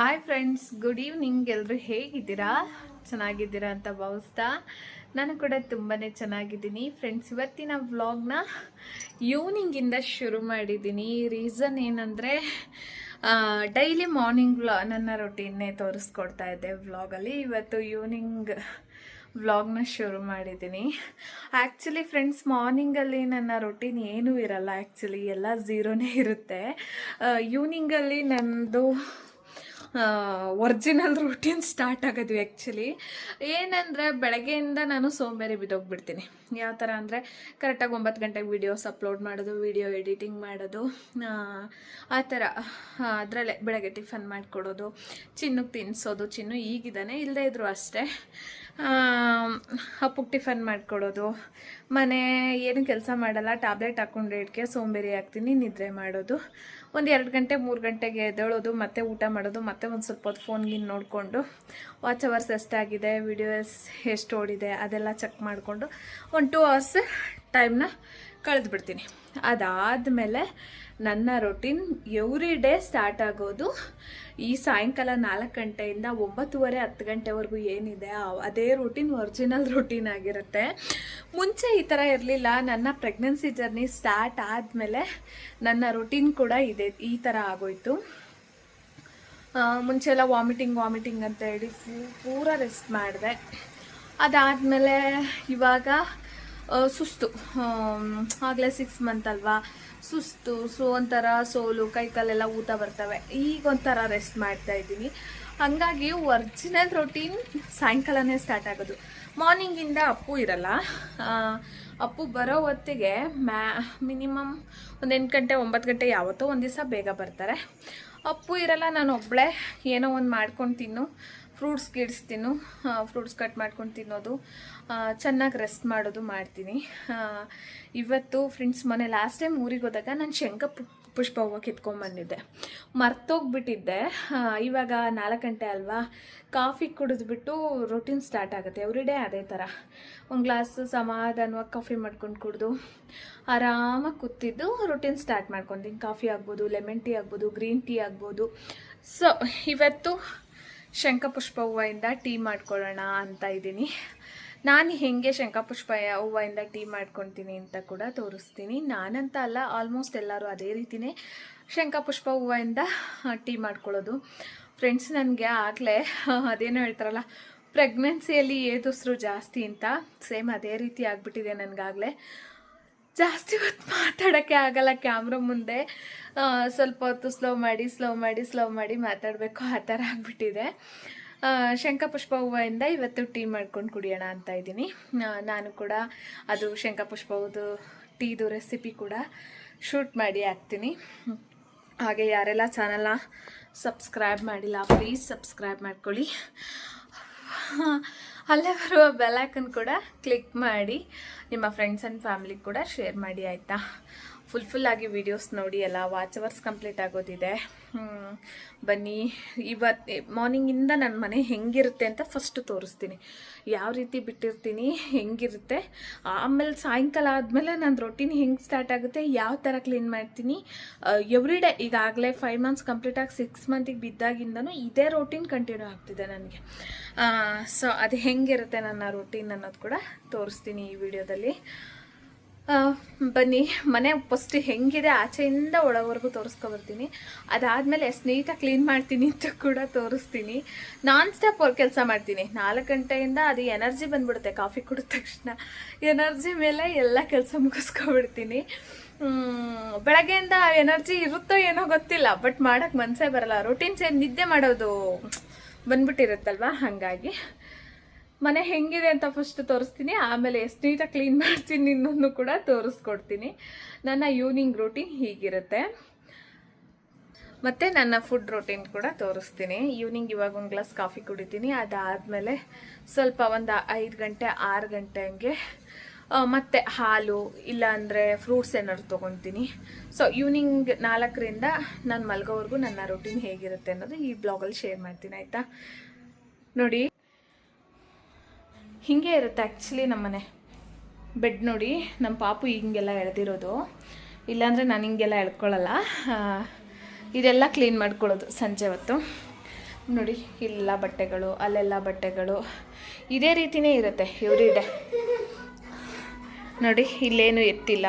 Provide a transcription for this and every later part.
Hi friends good evening ಎಲ್ಲರೂ ಹೇಗಿದ್ದೀರಾ? ಚೆನ್ನಾಗಿದ್ದೀರಾ ಅಂತ ಭಾವಿಸ್ತಾ ನಾನು ಕೂಡ ತುಂಬಾ ಚೆನ್ನಾಗಿದ್ದೀನಿ. ಫ್ರೆಂಡ್ಸ್ ಇವತ್ತಿನ ವ್ಲಾಗ್ನ ಈವ್ನಿಂಗಿಂದ ಶುರು ಮಾಡಿದ್ದೀನಿ. ರೀಸನ್ ಏನಂದರೆ ಡೈಲಿ ಮಾರ್ನಿಂಗ್ ವ್ಲಾ ನನ್ನ ರೊಟೀನ್ನೇ ತೋರಿಸ್ಕೊಡ್ತಾ ಇದ್ದೆ ವ್ಲಾಗಲ್ಲಿ ಇವತ್ತು ಈವ್ನಿಂಗ್ ವ್ಲಾಗ್ನ ಶುರು ಮಾಡಿದ್ದೀನಿ. ಆ್ಯಕ್ಚುಲಿ ಫ್ರೆಂಡ್ಸ್ ಮಾರ್ನಿಂಗಲ್ಲಿ ನನ್ನ ರೊಟೀನ್ ಏನೂ ಇರಲ್ಲ. ಆ್ಯಕ್ಚುಲಿ ಎಲ್ಲ ಝೀರೋನೇ ಇರುತ್ತೆ. ಈವ್ನಿಂಗಲ್ಲಿ ನನ್ನದು ಒರಿಜಿನಲ್ ರೂಟೀನ್ ಸ್ಟಾರ್ಟ್ ಆಗೋದು ಆ್ಯಕ್ಚುಲಿ ಏನಂದರೆ ಬೆಳಗ್ಗೆಯಿಂದ ನಾನು ಸೋಂಬೇರಿ ಬಿದ್ದೋಗ್ಬಿಡ್ತೀನಿ. ಯಾವ ಥರ ಅಂದರೆ ಕರೆಕ್ಟಾಗಿ ಒಂಬತ್ತು ಗಂಟೆಗೆ ವೀಡಿಯೋಸ್ ಅಪ್ಲೋಡ್ ಮಾಡೋದು ವೀಡಿಯೋ ಎಡಿಟಿಂಗ್ ಮಾಡೋದು ಆ, ಥರ ಅದರಲ್ಲೇ ಬೆಳಗ್ಗೆ ಟಿಫನ್ ಮಾಡಿಕೊಡೋದು ಚಿನ್ನಕ್ಕೆ ತಿನ್ನಿಸೋದು ಚಿನ್ನು ಈಗಿದ್ದಾನೆ ಇಲ್ಲದೇ ಇದ್ದರೂ ಅಷ್ಟೇ. ಅಪ್ಪಗೆ ಟಿಫನ್ ಮಾಡಿಕೊಡೋದು ಮನೆ ಏನು ಕೆಲಸ ಮಾಡಲ್ಲ ಟ್ಯಾಬ್ಲೆಟ್ ಹಾಕ್ಕೊಂಡು ಇಟ್ಕೆ ಸೋಂಬೇರಿ ಹಾಕ್ತೀನಿ ನಿದ್ರೆ ಮಾಡೋದು. ಒಂದು ಎರಡು ಗಂಟೆ ಮೂರು ಗಂಟೆಗೆ ಎದ್ದೇಳೋದು ಮತ್ತೆ ಊಟ ಮಾಡೋದು ಮತ್ತೆ ಒಂದು ಸ್ವಲ್ಪ ಹೊತ್ತು ಫೋನ್ ಗಿನ್ ನೋಡಿಕೊಂಡು ವಾಚ್ ಅವರ್ಸ್ ಎಷ್ಟಾಗಿದೆ ವಿಡಿಯೋಸ್ ಎಷ್ಟು ಓಡಿದೆ ಅದೆಲ್ಲ ಚೆಕ್ ಮಾಡಿಕೊಂಡು ಒಂದು ಟೂ ಅವರ್ಸ್ ಟೈಮ್ನ ಕಳೆದ್ಬಿಡ್ತೀನಿ. ಅದಾದಮೇಲೆ ನನ್ನ ರೊಟೀನ್ ಎವ್ರಿ ಡೇ ಸ್ಟಾರ್ಟ್ ಆಗೋದು. ಈ ಸಾಯಂಕಾಲ ನಾಲ್ಕು ಗಂಟೆಯಿಂದ ಒಂಬತ್ತುವರೆ, ಹತ್ತು ಗಂಟೆವರೆಗೂ ಏನಿದೆ ಅದೇ ರೂಟೀನ್ ಒರಿಜಿನಲ್ ರೂಟೀನ್ ಆಗಿರುತ್ತೆ. ಮುಂಚೆ ಈ ಥರ ಇರಲಿಲ್ಲ. ನನ್ನ ಪ್ರೆಗ್ನೆನ್ಸಿ ಜರ್ನಿ ಸ್ಟಾರ್ಟ್ ಆದಮೇಲೆ ನನ್ನ ರೂಟೀನ್ ಕೂಡ ಇದೆ, ಈ ಥರ ಆಗೋಯ್ತು. ಮುಂಚೆ ಎಲ್ಲ ವಾಮಿಟಿಂಗ್ ವಾಮಿಟಿಂಗ್ ಅಂತ ಹೇಳಿ ಪೂರ ರೆಸ್ಟ್ ಮಾಡಿದೆ. ಅದಾದಮೇಲೆ ಇವಾಗ ಸುಸ್ತು. ಆಗಲೇ ಸಿಕ್ಸ್ ಮಂತ್ ಅಲ್ವಾ? ಸುಸ್ತು, ಸೊ ಒಂಥರ ಸೋಲು ಕೈ ಕಾಲೆಲ್ಲ ಊತ ಬರ್ತವೆ. ಈಗ ಒಂಥರ ರೆಸ್ಟ್ ಮಾಡ್ತಾ ಇದ್ದೀನಿ. ಹಾಗಾಗಿ ಒರ್ಜಿನಲ್ ರೊಟೀನ್ ಸಾಯಂಕಾಲನೇ ಸ್ಟಾರ್ಟ್ ಆಗೋದು. ಮಾರ್ನಿಂಗಿಂದ ಅಪ್ಪು ಇರಲ್ಲ. ಅಪ್ಪು ಬರೋ ಹೊತ್ತಿಗೆ ಮ್ಯಾ ಮಿನಿಮಮ್ ಒಂದು ಎಂಟು ಗಂಟೆ, ಒಂಬತ್ತು ಗಂಟೆ ಯಾವತ್ತೋ ಒಂದು ದಿವಸ ಬೇಗ ಬರ್ತಾರೆ. ಅಪ್ಪು ಇರಲ್ಲ ನಾನು ಒಬ್ಬಳೇ ಏನೋ ಒಂದು ಮಾಡ್ಕೊಂಡು ತಿನ್ನು. ಫ್ರೂಟ್ಸ್ ಗಿಡ್ಸ್ ತಿನ್ನು ಫ್ರೂಟ್ಸ್ ಕಟ್ ಮಾಡ್ಕೊಂಡು ತಿನ್ನೋದು ಚೆನ್ನಾಗಿ ರೆಸ್ಟ್ ಮಾಡೋದು ಮಾಡ್ತೀನಿ. ಇವತ್ತು ಫ್ರೆಂಡ್ಸ್ ಮೊನ್ನೆ ಲಾಸ್ಟ್ ಟೈಮ್ ಊರಿಗೆ ಹೋದಾಗ ನಾನು ಶಂಕ ಪುಷ್ಪ ಹೂವು ಕಿತ್ಕೊಂಡ್ಬಂದಿದ್ದೆ ಮರ್ತೋಗ್ಬಿಟ್ಟಿದ್ದೆ. ಇವಾಗ ನಾಲ್ಕು ಗಂಟೆ ಅಲ್ವಾ? ಕಾಫಿ ಕುಡಿದ್ಬಿಟ್ಟು ರೊಟೀನ್ ಸ್ಟಾರ್ಟ್ ಆಗುತ್ತೆ. ಎವ್ರಿ ಡೇ ಅದೇ ಥರ ಒಂದು ಗ್ಲಾಸ್ ಸಮಾಧಾನವಾಗಿ ಕಾಫಿ ಮಾಡ್ಕೊಂಡು ಕುಡಿದು, ಆರಾಮಾಗಿ ಕೂತಿದ್ದು ರೊಟೀನ್ ಸ್ಟಾರ್ಟ್ ಮಾಡ್ಕೊತೀನಿ. ಕಾಫಿ ಆಗ್ಬೋದು ಲೆಮನ್ ಟೀ ಆಗ್ಬೋದು ಗ್ರೀನ್ ಟೀ ಆಗ್ಬೋದು. ಸೊ ಇವತ್ತು ಶಂಖಪುಷ್ಪ ಹೂವಿಂದ ಟೀ ಮಾಡ್ಕೊಳ್ಳೋಣ ಅಂತ ಇದ್ದೀನಿ. ನಾನು ಹೇಗೆ ಶಂಖಪುಷ್ಪ ಹೂವಿಂದ ಟೀ ಮಾಡ್ಕೊತೀನಿ ಅಂತ ಕೂಡ ತೋರಿಸ್ತೀನಿ. ನಾನಂತ ಅಲ್ಲ ಆಲ್ಮೋಸ್ಟ್ ಎಲ್ಲರೂ ಅದೇ ರೀತಿನೇ ಶಂಖಪುಷ್ಪ ಹೂವಿಂದ ಟೀ ಮಾಡ್ಕೊಳ್ಳೋದು. ಫ್ರೆಂಡ್ಸ್ ನನಗೆ ಆಗಲೇ ಅದೇನೋ ಹೇಳ್ತಾರಲ್ಲ ಪ್ರೆಗ್ನೆನ್ಸಿಯಲ್ಲಿ ಏದುಸ್ರು ಜಾಸ್ತಿ ಅಂತ ಸೇಮ್ ಅದೇ ರೀತಿ ಆಗಿಬಿಟ್ಟಿದೆ ನನಗಾಗಲೇ. ಜಾಸ್ತಿ ಹೊತ್ತು ಮಾತಾಡೋಕ್ಕೆ ಆಗಲ್ಲ ಕ್ಯಾಮ್ರಾ ಮುಂದೆ. ಸ್ವಲ್ಪ ಹೊತ್ತು ಸ್ಲೋ ಮಾಡಿ ಸ್ಲೋ ಮಾಡಿ ಸ್ಲೋ ಮಾಡಿ ಮಾತಾಡಬೇಕು. ಆ ಥರ ಆಗಿಬಿಟ್ಟಿದೆ. ಶಂಖಪುಷ್ಪ ಹೂವಿಂದ ಇವತ್ತು ಟೀ ಮಾಡ್ಕೊಂಡು ಕುಡಿಯೋಣ ಅಂತ ಇದ್ದೀನಿ. ನಾನು ಕೂಡ ಅದು ಶಂಖಪುಷ್ಪ ಹೂದು ಟೀದು ರೆಸಿಪಿ ಕೂಡ ಶೂಟ್ ಮಾಡಿ ಹಾಕ್ತೀನಿ. ಹಾಗೆ ಯಾರೆಲ್ಲ ಚಾನಲ್ನ ಸಬ್ಸ್ಕ್ರೈಬ್ ಮಾಡಿಲ್ಲ ಪ್ಲೀಸ್ ಸಬ್ಸ್ಕ್ರೈಬ್ ಮಾಡ್ಕೊಳ್ಳಿ. ಅಲ್ಲೇ ಬರುವ ಬೆಲೈಕನ್ ಕೂಡ ಕ್ಲಿಕ್ ಮಾಡಿ ನಿಮ್ಮ ಫ್ರೆಂಡ್ಸ್ ಆ್ಯಂಡ್ ಫ್ಯಾಮಿಲಿ ಕೂಡ ಶೇರ್ ಮಾಡಿ ಆಯಿತಾ? ಫುಲ್ ಫುಲ್ ಆಗಿ ವಿಡಿಯೋಸ್ ನೋಡಿ ಎಲ್ಲ ವಾಚ್ ಅವರ್ಸ್ ಕಂಪ್ಲೀಟ್ ಆಗೋದಿದೆ. ಬನ್ನಿ. ಇವತ್ತು ಮಾರ್ನಿಂಗಿಂದ ನನ್ನ ಮನೆ ಹೆಂಗಿರುತ್ತೆ ಅಂತ ಫಸ್ಟ್ ತೋರಿಸ್ತೀನಿ. ಯಾವ ರೀತಿ ಬಿಟ್ಟಿರ್ತೀನಿ, ಹೆಂಗಿರುತ್ತೆ. ಆಮೇಲೆ ಸಾಯಂಕಾಲ ಆದಮೇಲೆ ನನ್ನ ರೊಟೀನ್ ಹೆಂಗೆ ಸ್ಟಾರ್ಟ್ ಆಗುತ್ತೆ, ಯಾವ ಥರ ಕ್ಲೀನ್ ಮಾಡ್ತೀನಿ. ಎವ್ರಿ ಡೇ ಈಗಾಗಲೇ ಫೈವ್ ಮಂತ್ಸ್ ಕಂಪ್ಲೀಟಾಗಿ ಸಿಕ್ಸ್ ಮಂತಿಗೆ ಬಿದ್ದಾಗಿಂದನೂ ಇದೇ ರೊಟೀನ್ ಕಂಟಿನ್ಯೂ ಆಗ್ತಿದೆ ನನಗೆ. ಸೊ ಅದು ಹೆಂಗಿರುತ್ತೆ ನನ್ನ ರೊಟೀನ್ ಅನ್ನೋದು ಕೂಡ ತೋರಿಸ್ತೀನಿ ಈ ವಿಡಿಯೋದಲ್ಲಿ ಬನ್ನಿ, ಮನೆ ಫಸ್ಟ್ ಹೆಂಗಿದೆ? ಆಚೆಯಿಂದ ಒಳವರೆಗೂ ತೋರಿಸ್ಕೊಬರ್ತೀನಿ ಅದಾದಮೇಲೆ ನೀಟಾಗಿ ಕ್ಲೀನ್ ಮಾಡ್ತೀನಿ ಅಂತ ಕೂಡ ತೋರಿಸ್ತೀನಿ. ನಾನ್ ಸ್ಟಾಪ್ ಅವ್ರ ಕೆಲಸ ಮಾಡ್ತೀನಿ. ನಾಲ್ಕು ಗಂಟೆಯಿಂದ ಅದು ಎನರ್ಜಿ ಬಂದ್ಬಿಡುತ್ತೆ. ಕಾಫಿ ಕುಡಿದ ತಕ್ಷಣ ಎನರ್ಜಿ ಮೇಲೆ ಎಲ್ಲ ಕೆಲಸ ಮುಗಿಸ್ಕೊಬಿಡ್ತೀನಿ ಬೆಳಗ್ಗೆಯಿಂದ ಎನರ್ಜಿ ಇರುತ್ತೋ ಏನೋ ಗೊತ್ತಿಲ್ಲ ಬಟ್ ಮಾಡೋಕ್ಕೆ ಮನಸ್ಸೇ ಬರಲ್ಲ. ರೊಟೀನ್ ಚೇಂಜ್ ನಿದ್ದೆ ಮಾಡೋದು ಬಂದ್ಬಿಟ್ಟಿರುತ್ತಲ್ವ? ಹಾಗಾಗಿ. ಮನೆ ಹೆಂಗಿದೆ ಅಂತ ಫಸ್ಟ್ ತೋರಿಸ್ತೀನಿ. ಆಮೇಲೆ ಎಷ್ಟು ನೀಟಾಗಿ ಕ್ಲೀನ್ ಮಾಡ್ತೀನಿ ಇನ್ನೊಂದು ಕೂಡ ತೋರಿಸ್ಕೊಡ್ತೀನಿ. ನನ್ನ ಈವ್ನಿಂಗ್ ರೂಟೀನ್ ಹೀಗಿರುತ್ತೆ. ಮತ್ತು ನನ್ನ ಫುಡ್ ರೂಟೀನ್ ಕೂಡ ತೋರಿಸ್ತೀನಿ. ಈವ್ನಿಂಗ್ ಇವಾಗ ಒಂದು ಗ್ಲಾಸ್ ಕಾಫಿ ಕುಡಿತೀನಿ. ಅದಾದಮೇಲೆ ಸ್ವಲ್ಪ ಒಂದು ಐದು ಗಂಟೆ, ಆರು ಗಂಟೆ ಹಂಗೆ ಮತ್ತು ಹಾಲು, ಇಲ್ಲಾಂದರೆ ಫ್ರೂಟ್ಸ್ ಏನಾದ್ರು ತೊಗೊತೀನಿ. ಸೊ ಈವ್ನಿಂಗ್ ನಾಲ್ಕರಿಂದ ನಾನು ಮಲ್ಗೋವರೆಗೂ ನನ್ನ ರೂಟೀನ್ ಹೇಗಿರುತ್ತೆ ಅನ್ನೋದು ಈ ಬ್ಲಾಗಲ್ಲಿ ಶೇರ್ ಮಾಡ್ತೀನಿ, ಆಯಿತಾ? ನೋಡಿ. ಹಿಂಗೆ ಇರುತ್ತೆ ಆ್ಯಕ್ಚುಲಿ ನಮ್ಮನೆ. ಬೆಡ್ ನೋಡಿ ನಮ್ಮ ಪಾಪು ಹಿಂಗೆಲ್ಲ ಎಳೆದಿರೋದು. ಇಲ್ಲಾಂದರೆ ನಾನು ಹಿಂಗೆಲ್ಲ ಎಳ್ಕೊಳ್ಳಲ್ಲ ಇದೆಲ್ಲ ಕ್ಲೀನ್ ಮಾಡ್ಕೊಳ್ಳೋದು ಸಂಜೆ ಹೊತ್ತು. ನೋಡಿ, ಇಲ್ಲೆಲ್ಲ ಬಟ್ಟೆಗಳು, ಅಲ್ಲೆಲ್ಲ ಬಟ್ಟೆಗಳು. ಇದೇ ರೀತಿನೇ ಇರುತ್ತೆ ಎವ್ರಿ ಡೇ ನೋಡಿ, ಇಲ್ಲೇನು ಎತ್ತಿಲ್ಲ.